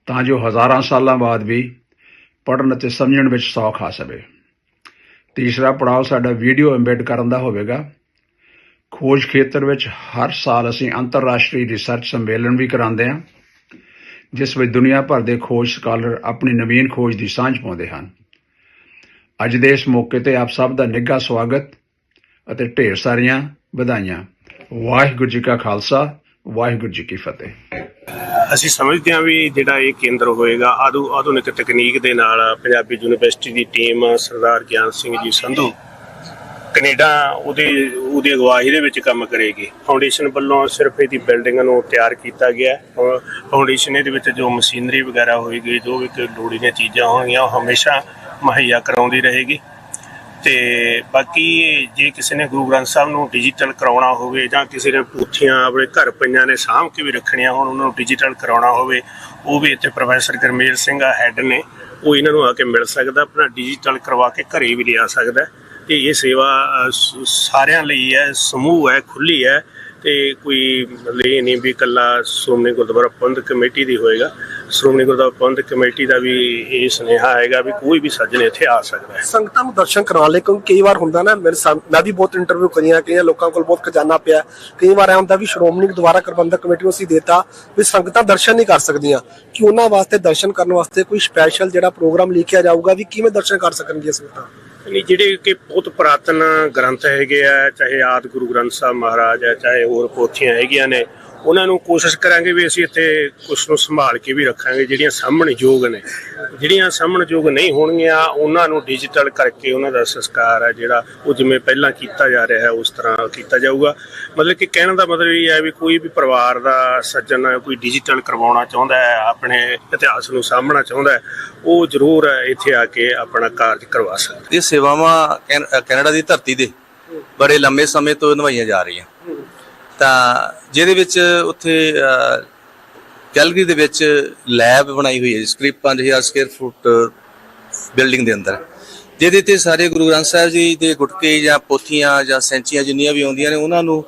ਤਾਂ ਜੋ ਹਜ਼ਾਰਾਂ ਸਾਲਾਂ ਬਾਅਦ ਵੀ ਪੜ੍ਹਨ ਅਤੇ ਸਮਝਣ ਵਿੱਚ ਸੌਖ ਆ ਸਕੇ। ਤੀਸਰਾ ਪੜਾਅ ਸਾਡਾ ਵੀਡੀਓ ਐਮਬੈਡ ਕਰਨ ਦਾ ਹੋਵੇਗਾ। ਖੋਜ ਖੇਤਰ ਵਿੱਚ ਹਰ ਸਾਲ ਅਸੀਂ ਅੰਤਰਰਾਸ਼ਟਰੀ ਰਿਸਰਚ ਸੰਮੇਲਨ ਵੀ ਕਰਾਉਂਦੇ ਹਾਂ, ਜਿਸ ਵਿੱਚ ਦੁਨੀਆ ਭਰ ਦੇ ਖੋਜ ਸਕਾਲਰ ਆਪਣੀ ਨਵੀਨ ਖੋਜ ਦੀ ਸਾਂਝ ਪਾਉਂਦੇ ਹਨ। ਅੱਜ ਦੇ ਇਸ ਮੌਕੇ ਤੇ ਆਪ ਸਭ ਦਾ ਨਿੱਘਾ ਸਵਾਗਤ ਅਤੇ ਢੇਰ ਸਾਰੀਆਂ ਵਧਾਈਆਂ। ਵਾਹਿਗੁਰੂ ਜੀ ਕਾ ਖਾਲਸਾ, ਵਾਹਿਗੁਰੂ ਜੀ ਕੀ ਫਤਿਹ। ਅਸੀਂ ਸਮਝਦੇ ਹਾਂ ਵੀ ਜਿਹੜਾ ਇਹ ਕੇਂਦਰ ਹੋਏਗਾ ਆਧੁ ਆਧੁਨਿਕ ਤਕਨੀਕ ਦੇ ਨਾਲ ਪੰਜਾਬੀ ਯੂਨੀਵਰਸਿਟੀ ਦੀ ਟੀਮ ਸਰਦਾਰ ਗਿਆਨ ਸਿੰਘ ਜੀ ਸੰਧੂ ਕੈਨੇਡਾ ਉਹਦੇ, ਉਹਦੀ ਅਗਵਾਈ ਦੇ ਵਿੱਚ ਕੰਮ ਕਰੇਗੀ। ਫਾਊਂਡੇਸ਼ਨ ਵੱਲੋਂ ਸਿਰਫ ਇਹਦੀ ਬਿਲਡਿੰਗ ਨੂੰ ਤਿਆਰ ਕੀਤਾ ਗਿਆ ਫਾਊਂਡੇਸ਼ਨ ਇਹਦੇ ਵਿੱਚ ਜੋ ਮਸ਼ੀਨਰੀ ਵਗੈਰਾ ਹੋਏਗੀ, ਜੋ ਵੀ ਕੋਈ ਲੋੜੀ ਦੀਆਂ ਚੀਜ਼ਾਂ ਹੋਣਗੀਆਂ, ਉਹ ਹਮੇਸ਼ਾ ਮੁਹੱਈਆ ਕਰਾਉਂਦੀ ਰਹੇਗੀ। ਤੇ ਬਾਕੀ ਜੇ ਕਿਸੇ ਨੇ ਗੁਰੂ ਗ੍ਰੰਥ ਸਾਹਿਬ ਨੂੰ ਡਿਜੀਟਲ ਕਰਾਉਣਾ ਹੋਵੇ ਜਾਂ ਕਿਸੇ ਨੇ ਪੂਥੀਆਂ ਆਪਣੇ ਘਰ ਪਈਆਂ ਨੇ ਸਾਂਭ ਕੇ ਵੀ ਰੱਖਣੀਆਂ ਹੋਣ, ਉਹਨਾਂ ਨੂੰ ਡਿਜੀਟਲ ਕਰਾਉਣਾ ਹੋਵੇ, ਉਹ ਵੀ ਇੱਥੇ ਪ੍ਰੋਫੈਸਰ ਗਰਮੇਲ ਸਿੰਘ ਆ ਹੈੱਡ ਨੇ, ਉਹ ਇਹਨਾਂ ਨੂੰ ਆ ਕੇ ਮਿਲ ਸਕਦਾ, ਆਪਣਾ ਡਿਜੀਟਲ ਕਰਵਾ ਕੇ ਘਰੇ ਵੀ ਲਿਆ ਸਕਦਾ। ਤੇ ਇਹ ਸੇਵਾ ਸਾਰਿਆਂ ਲਈ ਹੈ, ਸਮੂਹ ਹੈ ਖੁੱਲੀ ਹੈ ਤੇ ਕੋਈ ਲਈ ਨਹੀਂ ਵੀ ਇਕੱਲਾ ਸੋਮਨੀ ਗੁਰਦੁਆਰਾ ਪ੍ਰਬੰਧਕ ਕਮੇਟੀ ਦੀ ਹੋਏਗਾ। ਸ਼੍ਰੋਮਣੀ ਗੁਰਦੁਆਰਾ ਪ੍ਰਬੰਧਕ ਕਮੇਟੀ ਦਾ ਵੀ ਇਹ ਸੁਨੇਹਾ ਹੈਗਾ ਵੀ ਕੋਈ ਵੀ ਸੱਜਣ ਇੱਥੇ ਆ ਸਕਦਾ ਹੈ। ਸੰਗਤਾਂ ਨੂੰ ਦਰਸ਼ਨ ਕਰਾਉਣ ਲਈ ਕਿਉਂਕਿ ਕਈ ਵਾਰ ਹੁੰਦਾ ਨਾ, ਮੇਰੇ ਮੈਂ ਵੀ ਬਹੁਤ ਇੰਟਰਵਿਊ ਕਰੀਆਂ, ਕਈਆਂ ਲੋਕਾਂ ਕੋਲ ਬਹੁਤ ਖਜ਼ਾਨਾ ਪਿਆ। ਕਈ ਵਾਰ ਐਂ ਹੁੰਦਾ ਵੀ ਸ਼੍ਰੋਮਣੀ ਗੁਰਦੁਆਰਾ ਪ੍ਰਬੰਧਕ ਕਮੇਟੀ ਨੂੰ ਅਸੀਂ ਦੇਤਾ ਵੀ ਸੰਗਤਾਂ ਦਰਸ਼ਨ ਨਹੀਂ ਕਰ ਸਕਦੀਆਂ। ਕਿ ਉਹਨਾਂ ਵਾਸਤੇ ਦਰਸ਼ਨ ਕਰਨ ਵਾਸਤੇ ਕੋਈ ਸਪੈਸ਼ਲ ਜਿਹੜਾ ਪ੍ਰੋਗਰਾਮ ਲਿਖਿਆ ਜਾਊਗਾ ਵੀ ਕਿਵੇਂ ਦਰਸ਼ਨ ਕਰ ਸਕਣਗੀਆਂ ਸੰਗਤਾਂ? ਨਹੀਂ, ਜਿਹੜੇ ਕਿ ਬਹੁਤ ਪੁਰਾਤਨ ਗ੍ਰੰਥ ਹੈਗੇ ਆ, ਚਾਹੇ ਆਦ ਗੁਰੂ ਗ੍ਰੰਥ ਸਾਹਿਬ ਮਹਾਰਾਜ ਹੈ ਚਾਹੇ ਹੋਰ ਪੋਥੀਆਂ ਹੈਗੀਆਂ ਨੇ ਉਹਨਾਂ ਨੂੰ ਕੋਸ਼ਿਸ਼ ਕਰਾਂਗੇ ਵੀ ਅਸੀਂ ਇੱਥੇ ਕੁਛ ਨੂੰ ਸੰਭਾਲ ਕੇ ਵੀ ਰੱਖਾਂਗੇ, ਜਿਹੜੀਆਂ ਸਾਹਮਣੇ ਯੋਗ ਨੇ। ਜਿਹੜੀਆਂ ਸਾਹਮਣੇ ਯੋਗ ਨਹੀਂ ਹੋਣਗੀਆਂ, ਉਹਨਾਂ ਨੂੰ ਡਿਜੀਟਲ ਕਰਕੇ ਉਹਨਾਂ ਦਾ ਸੰਸਕਾਰ ਹੈ ਜਿਹੜਾ ਉਹ ਜਿਵੇਂ ਪਹਿਲਾਂ ਕੀਤਾ ਜਾ ਰਿਹਾ ਹੈ, ਉਸ ਤਰ੍ਹਾਂ ਕੀਤਾ ਜਾਊਗਾ। ਮਤਲਬ ਕਿ ਕਹਿਣ ਦਾ ਮਤਲਬ ਇਹ ਹੈ ਵੀ ਕੋਈ ਵੀ ਪਰਿਵਾਰ ਦਾ ਸੱਜਣ ਕੋਈ ਡਿਜੀਟਲ ਕਰਵਾਉਣਾ ਚਾਹੁੰਦਾ ਹੈ, ਆਪਣੇ ਇਤਿਹਾਸ ਨੂੰ ਸਾਹਮਣਾ ਚਾਹੁੰਦਾ ਹੈ, ਉਹ ਜ਼ਰੂਰ ਇੱਥੇ ਆ ਕੇ ਆਪਣਾ ਕਾਰਜ ਕਰਵਾ ਸਕਦਾ ਇਹ ਸੇਵਾਵਾਂ ਕੈਨ- ਕੈਨੇਡਾ ਦੀ ਧਰਤੀ ਦੇ ਬੜੇ ਲੰਮੇ ਸਮੇਂ ਤੋਂ ਨਿਭਾਈਆਂ ਜਾ ਰਹੀਆਂ। ਤਾਂ ਜਿਹਦੇ ਵਿੱਚ ਉੱਥੇ ਗੈਲਰੀ ਦੇ ਵਿੱਚ ਲੈਬ ਬਣਾਈ ਹੋਈ ਹੈ ਜਿਸ ਕਰੀਬ 5000 ਸਕੁਅਰ ਫੁੱਟ ਬਿਲਡਿੰਗ ਦੇ ਅੰਦਰ। ਜਿਹਦੇ ਤੇ ਸਾਰੇ ਗੁਰੂ ਗ੍ਰੰਥ ਸਾਹਿਬ ਜੀ ਦੇ ਗੁਟਕੇ ਜਾਂ ਪੋਥੀਆਂ ਜਾਂ ਸੈਂਚੀਆਂ ਜਿੰਨੀਆਂ ਵੀ ਆਉਂਦੀਆਂ ਨੇ, ਉਹਨਾਂ ਨੂੰ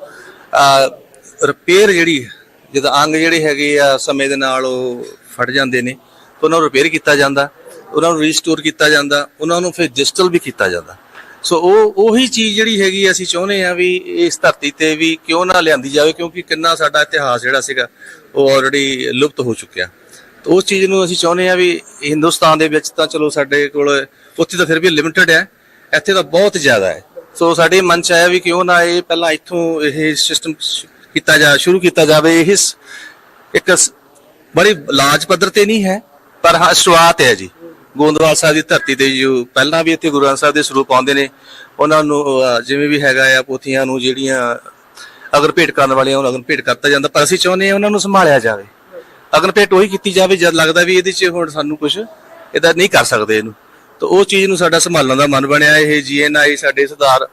ਰਿਪੇਅਰ ਜਿਹੜੀ, ਜਦੋਂ ਅੰਗ ਜਿਹੜੇ ਹੈਗੇ ਆ, ਸਮੇਂ ਦੇ ਨਾਲ ਉਹ ਫਟ ਜਾਂਦੇ ਨੇ ਉਹਨਾਂ ਨੂੰ ਰਿਪੇਅਰ ਕੀਤਾ ਜਾਂਦਾ, ਉਹਨਾਂ ਨੂੰ ਰੀਸਟੋਰ ਕੀਤਾ ਜਾਂਦਾ, ਉਹਨਾਂ ਨੂੰ ਫਿਰ ਡਿਜੀਟਲ ਵੀ ਕੀਤਾ ਜਾਂਦਾ। ਸੋ ਉਹ, ਉਹੀ ਚੀਜ਼ ਜਿਹੜੀ ਹੈਗੀ ਅਸੀਂ ਚਾਹੁੰਦੇ ਆ ਵੀ ਇਸ ਧਰਤੀ ਤੇ ਵੀ ਕਿਉਂ ਨਾ ਲਿਆਂਦੀ ਜਾਵੇ, ਕਿਉਂਕਿ ਕਿੰਨਾ ਸਾਡਾ ਇਤਿਹਾਸ ਜਿਹੜਾ ਸੀਗਾ, ਉਹ ਆਲਰੇਡੀ ਲੁਪਤ ਹੋ ਚੁੱਕਿਆ। ਤਾਂ ਉਸ ਚੀਜ਼ ਨੂੰ ਅਸੀਂ ਚਾਹੁੰਦੇ ਆ ਵੀ ਹਿੰਦੁਸਤਾਨ ਦੇ ਵਿੱਚ ਤਾਂ ਚਲੋ ਸਾਡੇ ਕੋਲ, ਉੱਥੇ ਤਾਂ ਫਿਰ ਵੀ ਲਿਮਟਿਡ ਹੈ, ਇੱਥੇ ਤਾਂ ਬਹੁਤ ਜ਼ਿਆਦਾ ਹੈ। ਸੋ ਸਾਡੇ ਮਨ ਚ ਆਇਆ ਵੀ ਕਿਉਂ ਨਾ ਇਹ ਪਹਿਲਾਂ ਇੱਥੋਂ ਇਹ ਸਿਸਟਮ ਕੀਤਾ ਜਾ, ਸ਼ੁਰੂ ਕੀਤਾ ਜਾਵੇ, ਇਹ ਇੱਕ ਬੜੀ ਲਾਜ ਪੱਧਰ ਤੇ ਨਹੀਂ ਹੈ, ਪਰ ਹਾਂ, ਸ਼ੁਰੂਆਤ ਹੈ ਜੀ। ਗੋਂਦਵਾਲ ਸਾਹਿਬ ਦੀ ਧਰਤੀ ਤੇ ਜੋ ਪਹਿਲਾਂ ਵੀ ਇੱਥੇ ਗੁਰੂ ਗ੍ਰੰਥ ਸਾਹਿਬ ਦੇ ਸਰੂਪ ਆਉਂਦੇ ਨੇ ਉਹਨਾਂ ਨੂੰ ਅਹ, ਜਿਵੇਂ ਵੀ ਹੈਗਾ ਆ ਪੋਥੀਆਂ ਨੂੰ ਜਿਹੜੀਆਂ ਅਗਰ ਭੇਟ ਕਰਨ ਵਾਲੀਆਂ ਉਹਨਾਂ ਨੂੰ ਭੇਟ ਕਰਤਾ ਜਾਂਦਾ ਪਰ ਅਸੀਂ ਚਾਹੁੰਦੇ ਹਾਂ ਉਹਨਾਂ ਨੂੰ ਸੰਭਾਲਿਆ ਜਾਵੇ। ਅਗਰ ਭੇਟ ਉਹੀ ਕੀਤੀ ਜਾਵੇ ਜਦ ਲੱਗਦਾ ਵੀ ਇਹਦੇ 'ਚ ਹੁਣ ਸਾਨੂੰ ਕੁਝ ਇਹਦਾ ਨਹੀਂ ਕਰ ਸਕਦੇ ਇਹਨੂੰ। ਤਾਂ ਉਹ ਚੀਜ਼ ਨੂੰ ਸਾਡਾ ਸੰਭਾਲਣ ਦਾ ਮਨ ਬਣਿਆ ਇਹ ਜੀਐਨਆਈ ਸਾਡੇ ਸਰਦਾਰ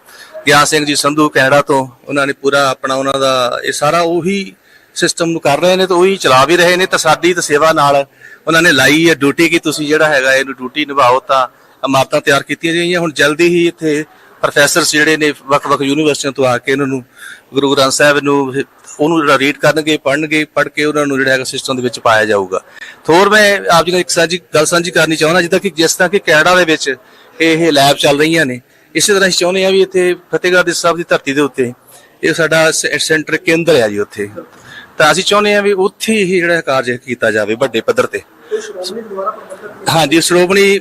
ਗਿਆਨ ਸਿੰਘ ਜੀ ਸੰਧੂ ਕੈਨੇਡਾ ਤੋਂ ਉਹਨਾਂ ਨੇ ਪੂਰਾ ਆਪਣਾ ਉਹਨਾਂ ਦਾ ਇਹ ਸਾਰਾ ਉਹੀ ਸਿਸਟਮ ਨੂੰ ਕਰ ਰਹੇ ਨੇ ਤੇ ਉਹੀ ਚਲਾ ਵੀ ਰਹੇ ਨੇ ਤਾਂ ਸਾਡੀ ਤਾਂ ਸੇਵਾ ਨਾਲ ਉਹਨਾਂ ਨੇ ਲਾਈ ਹੈ ਡਿਊਟੀ ਕਿ ਤੁਸੀਂ ਜਿਹੜਾ ਹੈਗਾ ਇਹਨੂੰ ਡਿਊਟੀ ਨਿਭਾਓ ਤਾਂ ਇਮਾਰਤਾਂ ਤਿਆਰ ਕੀਤੀਆਂ ਜਾਈਆਂ। ਹੁਣ ਜਲਦੀ ਹੀ ਇੱਥੇ ਪ੍ਰੋਫੈਸਰਸ ਜਿਹੜੇ ਨੇ ਵੱਖ-ਵੱਖ ਯੂਨੀਵਰਸਿਟੀਆਂ ਤੋਂ ਆ ਕੇ ਇਹਨਾਂ ਨੂੰ ਗੁਰੂ ਗ੍ਰੰਥ ਸਾਹਿਬ ਨੂੰ ਉਹਨੂੰ ਜਿਹੜਾ ਰੀਡ ਕਰਨਗੇ, ਪੜ੍ਹਨਗੇ, ਪੜ੍ਹ ਕੇ ਉਹਨਾਂ ਨੂੰ ਜਿਹੜਾ ਹੈਗਾ ਸਿਸਟਮ ਦੇ ਵਿੱਚ ਪਾਇਆ ਜਾਊਗਾ। ਥੋਰ ਮੈਂ ਆਪ ਜੀ ਨਾਲ ਇੱਕ ਸਾਂਝੀ, ਗੱਲ ਸਾਂਝੀ ਕਰਨੀ ਚਾਹੁੰਦਾ ਜਿੱਦਾਂ ਕਿ ਜਿਸ ਤਰ੍ਹਾਂ ਕਿ ਕੈਨੇਡਾ ਦੇ ਵਿੱਚ ਇਹ ਲੈਬ ਚੱਲ ਰਹੀਆਂ ਨੇ। ਇਸੇ ਤਰ੍ਹਾਂ ਅਸੀਂ ਚਾਹੁੰਦੇ ਹਾਂ ਵੀ ਇੱਥੇ ਫਤਿਹਗੜ੍ਹ ਸਾਹਿਬ ਦੀ ਧਰਤੀ ਦੇ ਉੱਤੇ ਇਹ ਸਾਡਾ ਸੈਂਟਰ ਕੇਂਦਰ ਹੈ ਜੀ ਉੱਥੇ। ਤਾਂ ਅਸੀਂ ਚਾਹੁੰਦੇ ਹਾਂ ਵੀ ਉੱਥੇ ਹੀ ਜਿਹੜਾ ਕਾਰਜ ਕੀਤਾ ਜਾਵੇ ਵੱਡੇ ਪੱਧਰ ਤੇ। ਹਾਂਜੀ, ਸ਼੍ਰੋਮਣੀ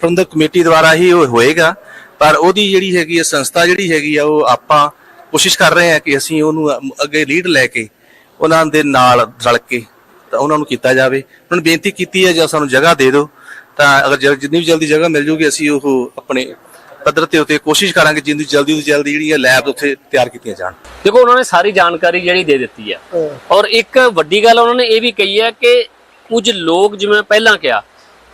ਪ੍ਰਬੰਧਕ ਕਮੇਟੀ ਦੁਆਰਾ ਹੀ ਉਹ ਹੋਏਗਾ, ਪਰ ਉਹਦੀ ਜਿਹੜੀ ਹੈਗੀ ਹੈ ਸੰਸਥਾ ਜਿਹੜੀ ਹੈਗੀ ਆ, ਉਹ ਆਪਾਂ ਕੋਸ਼ਿਸ਼ ਕਰ ਰਹੇ ਹਾਂ ਕਿ ਅਸੀਂ ਉਹਨੂੰ ਅੱਗੇ ਲੀਡ ਲੈ ਕੇ ਉਹਨਾਂ ਦੇ ਨਾਲ ਰਲ ਕੇ ਤਾਂ ਉਹਨਾਂ ਨੂੰ ਕੀਤਾ ਜਾਵੇ। ਉਹਨਾਂ ਨੂੰ ਬੇਨਤੀ ਕੀਤੀ ਹੈ, ਜਾਂ ਸਾਨੂੰ ਜਗ੍ਹਾ ਦੇ ਦਿਓ। ਤਾਂ ਅਗਰ ਜਿੰਨੀ ਵੀ ਜਲਦੀ ਜਗ੍ਹਾ ਮਿਲ ਜੂਗੀ, ਅਸੀਂ ਉਹ ਆਪਣੇ ਪੱਧਰ ਤੇ ਉੱਤੇ ਕੋਸ਼ਿਸ਼ ਕਰਾਂਗੇ ਜਿੰਨੀ ਜਲਦੀ ਤੋਂ ਜਲਦੀ ਜਿਹੜੀ ਹੈ ਲੈਬ ਉੱਥੇ ਤਿਆਰ ਕੀਤੀਆਂ ਜਾਣ। ਦੇਖੋ ਉਹਨਾਂ ਨੇ ਸਾਰੀ ਜਾਣਕਾਰੀ ਜਿਹੜੀ ਦੇ ਦਿੱਤੀ ਹੈ। ਔਰ ਇੱਕ ਵੱਡੀ ਗੱਲ ਉਹਨਾਂ ਨੇ ਇਹ ਵੀ ਕਹੀ ਹੈ ਕਿ ਕੁਝ ਲੋਕ ਜਿਵੇਂ ਪਹਿਲਾਂ ਕਿਹਾ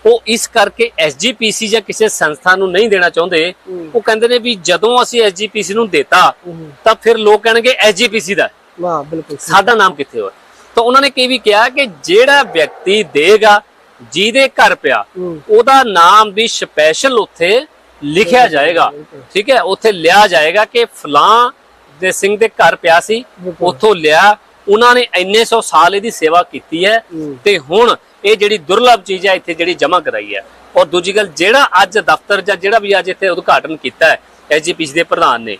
ਉਹ ਇਸ ਕਰਕੇ ਐਸਜੀਪੀਸੀ ਜਾਂ ਕਿਸੇ ਸੰਸਥਾ ਨੂੰ ਨਹੀਂ ਦੇਣਾ ਚਾਹੁੰਦੇ। ਉਹ ਕਹਿੰਦੇ ਨੇ ਵੀ ਜਦੋਂ ਅਸੀਂ ਐਸਜੀਪੀਸੀ ਨੂੰ ਦੇਤਾ ਤਾਂ ਫਿਰ ਲੋਕ ਕਹਿਣਗੇ ਐਸਜੀਪੀਸੀ ਦਾ। ਵਾਹ ਬਿਲਕੁਲ ਸਾਡਾ ਨਾਮ ਕਿੱਥੇ ਹੋਇਆ? ਤਾਂ ਉਹਨਾਂ ਨੇ ਕੀ ਵੀ ਕਿਹਾ ਕਿ ਜਿਹੜਾ ਵਿਅਕਤੀ ਦੇਗਾ ਜਿਹਦੇ ਘਰ ਪਿਆ। ਉਹਦਾ ਨਾਮ ਵੀ ਸਪੈਸ਼ਲ ਉੱਥੇ ਲਿਖਿਆ ਜਾਏਗਾ। ਠੀਕ ਹੈ ਉੱਥੇ ਲਿਆ ਜਾਏਗਾ ਕਿ ਫਲਾਂ ਦੇ ਸਿੰਘ ਦੇ ਘਰ ਪਿਆ ਸੀ। ਉੱਥੋਂ ਲਿਆ ਉਹਨਾਂ ਨੇ ਇੰਨੇ ਸੌ ਸਾਲ ਇਹਦੀ ਸੇਵਾ ਕੀਤੀ ਹੈ। ਤੇ ਹੁਣ ਇਹ ਜਿਹੜੀ ਦੁਰਲਭ ਚੀਜ਼ ਹੈ ਇੱਥੇ ਜਿਹੜੀ ਜਮ੍ਹਾਂ ਕਰਾਈ ਹੈ। ਔਰ ਦੂਜੀ ਗੱਲ ਜਿਹੜਾ ਅੱਜ ਦਫ਼ਤਰ ਜਾਂ ਜਿਹੜਾ ਵੀ ਅੱਜ ਇੱਥੇ ਉਦਘਾਟਨ ਕੀਤਾ ਹੈ ਐਸਜੀਪੀਸੀ ਦੇ ਪ੍ਰਧਾਨ ਨੇ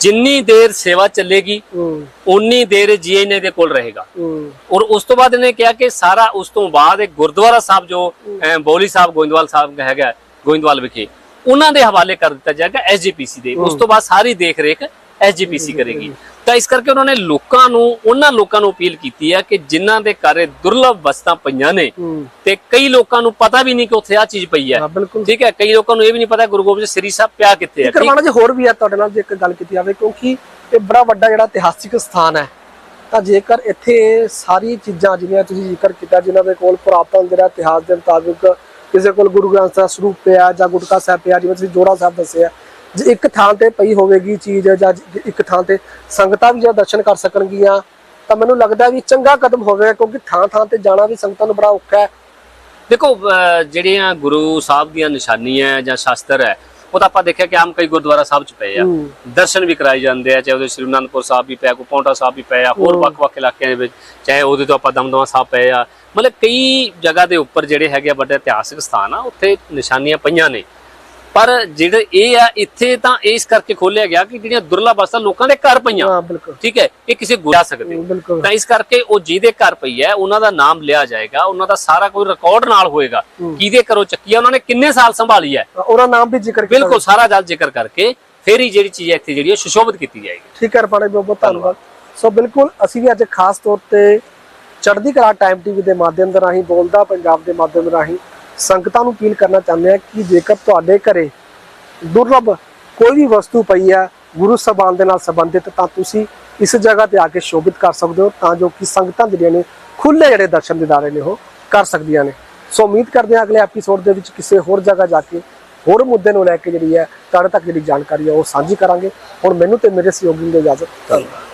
ਜਿੰਨੀ ਦੇਰ ਸੇਵਾ ਚੱਲੇਗੀ ਉਨੀ ਦੇਰ ਜੀਐਨਏ ਦੇ ਕੋਲ ਰਹੇਗਾ। ਔਰ ਉਸ ਤੋਂ ਬਾਅਦ ਇਹਨੇ ਕਿਹਾ ਕਿ ਸਾਰਾ ਉਸ ਤੋਂ ਬਾਅਦ ਇੱਕ ਗੁਰਦੁਆਰਾ ਸਾਹਿਬ ਜੋ ਬੋਲੀ ਸਾਹਿਬ ਗੋਇੰਦਵਾਲ ਸਾਹਿਬ ਹੈਗਾ ਗੋਇੰਦਵਾਲ ਵਿਖੇ ਉਹਨਾਂ ਦੇ ਹਵਾਲੇ ਕਰ ਦਿੱਤਾ ਜਾਏਗਾ ਐਸਜੀਪੀਸੀ ਦੇ। ਉਸ ਤੋਂ ਬਾਅਦ ਸਾਰੀ ਦੇਖ ਰੇਖ ਐਸਜੀਪੀਸੀ ਕਰੇਗੀ। ਤਾਂ ਇਸ ਕਰਕੇ ਉਹਨਾਂ ਨੇ ਲੋਕਾਂ ਨੂੰ ਉਹਨਾਂ ਲੋਕਾਂ ਨੂੰ ਅਪੀਲ ਕੀਤੀ ਹੈ ਕਿ ਜਿਨ੍ਹਾਂ ਦੇ ਘਰ ਦੁਰਲਭ ਵਸਤਾਂ ਪਈਆਂ ਨੇ ਤੇ ਕਈ ਲੋਕਾਂ ਨੂੰ ਪਤਾ ਵੀ ਨਹੀਂ ਕਿ ਉੱਥੇ ਆ ਚੀਜ਼ ਪਈ ਹੈ। ਠੀਕ ਹੈ ਕਈ ਲੋਕਾਂ ਨੂੰ ਇਹ ਵੀ ਨਹੀਂ ਪਤਾ ਗੁਰੂ ਗੋਬਿੰਦ ਸਿੰਘ ਸ੍ਰੀ ਸਾਹਿਬ ਪਿਆ ਕਿੱਥੇ ਹੈ ਠੀਕ? ਕਰਵਾਣਾ ਜੀ ਹੋਰ ਵੀ ਹੈ ਤੁਹਾਡੇ ਨਾਲ ਜੇ ਇੱਕ ਗੱਲ ਕੀਤੀ ਜਾਵੇ ਕਿਉਂਕਿ ਇਹ ਬੜਾ ਵੱਡਾ ਜਿਹੜਾ ਇਤਿਹਾਸਿਕ ਸਥਾਨ ਹੈ। ਤਾਂ ਜੇਕਰ ਇੱਥੇ ਸਾਰੀ ਚੀਜ਼ਾਂ ਜਿਹੜੀਆਂ ਤੁਸੀਂ ਜ਼ਿਕਰ ਕੀਤਾ ਜਿਨ੍ਹਾਂ ਦੇ ਕੋਲ ਪੁਰਾਤਨ ਜਿਹੜਾ ਇਤਿਹਾਸ ਦੇ ਮੁਤਾਬਿਕ ਕਿਸੇ ਕੋਲ ਗੁਰੂ ਗ੍ਰੰਥ ਸਾਹਿਬ ਸਰੂਪ ਪਿਆ ਜਾਂ ਗੁਟਕਾ ਸਾਹਿਬ ਪਿਆ, ਜਿਵੇਂ ਤੁਸੀਂ ਜੋੜਾ ਸਾਹਿਬ ਦੱਸਿਆ, ਜੇ ਇੱਕ ਥਾਂ ਤੇ ਪਈ ਹੋਵੇਗੀ ਚੀਜ਼ ਜਾਂ ਇੱਕ ਥਾਂ ਤੇ ਸੰਗਤਾਂ ਵੀ ਜਿਹੜਾ ਦਰਸ਼ਨ ਕਰ ਸਕਣਗੀਆਂ, ਤਾਂ ਮੈਨੂੰ ਲੱਗਦਾ ਵੀ ਚੰਗਾ ਕਦਮ ਹੋਵੇਗਾ, ਕਿਉਂਕਿ ਥਾਂ ਥਾਂ ਤੇ ਜਾਣਾ ਵੀ ਸੰਗਤਾਂ ਨੂੰ ਬੜਾ ਔਖਾ ਹੈ। ਦੇਖੋ, ਅਹ, ਜਿਹੜੀਆਂ ਗੁਰੂ ਸਾਹਿਬ ਦੀਆਂ ਨਿਸ਼ਾਨੀਆਂ ਜਾਂ ਸ਼ਾਸਤਰ ਹੈ ਉਹ ਤਾਂ ਆਪਾਂ ਦੇਖਿਆ ਕਿ ਆਮ ਕਈ ਗੁਰਦੁਆਰਾ ਸਾਹਿਬ ਚ ਪਏ ਆ। ਦਰਸ਼ਨ ਵੀ ਕਰਾਏ ਜਾਂਦੇ ਆ ਚਾਹੇ ਉਹਦੇ ਸ਼੍ਰੀ ਅਨੰਦਪੁਰ ਸਾਹਿਬ ਵੀ ਪਿਆ ਕੋ ਪੌਂਟਾ ਸਾਹਿਬ ਵੀ ਪਿਆ ਹੋਰ ਹੂੰ। ਵੱਖ-ਵੱਖ ਇਲਾਕਿਆਂ ਦੇ ਵਿੱਚ ਚਾਹੇ ਉਹਦੇ ਤੋਂ ਆਪਾਂ ਦਮਦਮਾ ਸਾਹਿਬ ਪਏ ਆ ਮਤਲਬ ਕਈ ਜਗ੍ਹਾ ਦੇ ਉੱਪਰ ਜਿਹੜੇ ਹੈਗੇ ਆ ਵੱਡੇ ਇਤਿਹਾਸਿਕ ਸਥਾਨ ਆ ਉੱਥੇ ਨਿਸ਼ਾਨੀਆਂ ਪਈਆਂ ਨੇ ਪਰ ਜਿਹੜੇ ਇਹ ਆ ਇੱਥੇ ਤਾਂ ਇਸ ਕਰਕੇ ਖੋਲਿਆ ਗਿਆ ਕਿ ਜਿਹੜੀਆਂ ਦੁਰਲਭ ਅਸਲ ਲੋਕਾਂ ਦੇ ਘਰ ਪਈਆਂ। ਠੀਕ ਹੈ ਇਹ ਕਿਸੇ ਗੁਆ ਸਕਦੇ। ਤਾਂ ਇਸ ਕਰਕੇ ਉਹ ਜਿਹਦੇ ਘਰ ਪਈ ਹੈ ਉਹਨਾਂ ਦਾ ਨਾਮ ਲਿਆ ਜਾਏਗਾ ਉਹਨਾਂ ਦਾ ਸਾਰਾ ਕੋਈ ਰਿਕਾਰਡ ਨਾਲ ਹੋਏਗਾ। ਕਿਹਦੇ ਘਰੋਂ ਚੱਕੀ ਹੈ ਉਹਨਾਂ ਨੇ ਕਿੰਨੇ ਸਾਲ ਸੰਭਾਲੀ ਹੈ? ਉਹਦਾ ਨਾਮ ਵੀ ਜ਼ਿਕਰ ਕੀਤਾ। ਬਿਲਕੁਲ ਸਾਰਾ ਜਲ ਜ਼ਿਕਰ ਕਰਕੇ ਫਿਰ ਹੀ ਜਿਹੜੀ ਚੀਜ਼ ਇੱਥੇ ਜਿਹੜੀ ਹੈ ਸੁਸ਼ੋਭਿਤ ਕੀਤੀ ਜਾਏਗੀ। ਠੀਕ ਹੈ ਰਪਾਣੇ ਬਹੁਤ ਬਹੁਤ ਧੰਨਵਾਦ। ਸੋ ਬਿਲਕੁਲ ਅਸੀਂ ਵੀ ਅੱਜ ਖਾਸ ਤੌਰ ਤੇ ਚੜ੍ਹਦੀ ਕਲਾ ਟਾਈਮ ਟੀਵੀ ਦੇ ਮਾਧਿਅਮ ਦੇ ਰਾਹੀਂ ਬੋਲਦਾ ਪੰਜਾਬ ਦੇ ਮਾਧਿਅਮ ਰਾਹੀਂ ਸੰਗਤਾਂ ਨੂੰ ਅਪੀਲ ਕਰਨਾ ਚਾਹੁੰਦੇ ਆ ਕਿ ਜੇਕਰ ਤੁਹਾਡੇ ਘਰੇ ਦੁਰਲਭ ਕੋਈ ਵੀ ਵਸਤੂ ਪਈ ਹੈ, ਗੁਰੂ ਸਭਾਨ ਦੇ ਨਾਲ ਸੰਬੰਧਿਤ, ਤਾਂ ਤੁਸੀਂ ਇਸ ਜਗ੍ਹਾ ਤੇ ਆ ਕੇ ਸ਼ੋਭਿਤ ਕਰ ਸਕਦੇ ਹੋ, ਤਾਂ ਜੋ ਕਿ ਸੰਗਤਾਂ ਜਿਹੜੀਆਂ ਨੇ ਖੁੱਲੇ ਜਿਹੜੇ ਦਰਸ਼ਨ ਦਿਦਾਰੇ ਨੇ ਉਹ ਕਰ ਸਕਦੀਆਂ ਨੇ। ਸੋ ਉਮੀਦ ਕਰਦੇ ਹਾਂ ਅਗਲੇ ਐਪੀਸੋਡ ਦੇ ਵਿੱਚ ਕਿਸੇ ਹੋਰ ਜਗ੍ਹਾ ਜਾ ਕੇ ਹੋਰ ਮੁੱਦੇ ਨੂੰ ਲੈ ਕੇ ਜਿਹੜੀ ਹੈ, ਤੁਹਾਡੇ ਤੱਕ ਜਿਹੜੀ ਜਾਣਕਾਰੀ ਹੈ ਉਹ ਸਾਂਝੀ ਕਰਾਂਗੇ। ਹੁਣ ਮੈਨੂੰ ਤੇ ਮੇਰੇ ਸਹਿਯੋਗੀ ਨੂੰ ਇਜਾਜ਼ਤ। ਧੰਨਵਾਦ।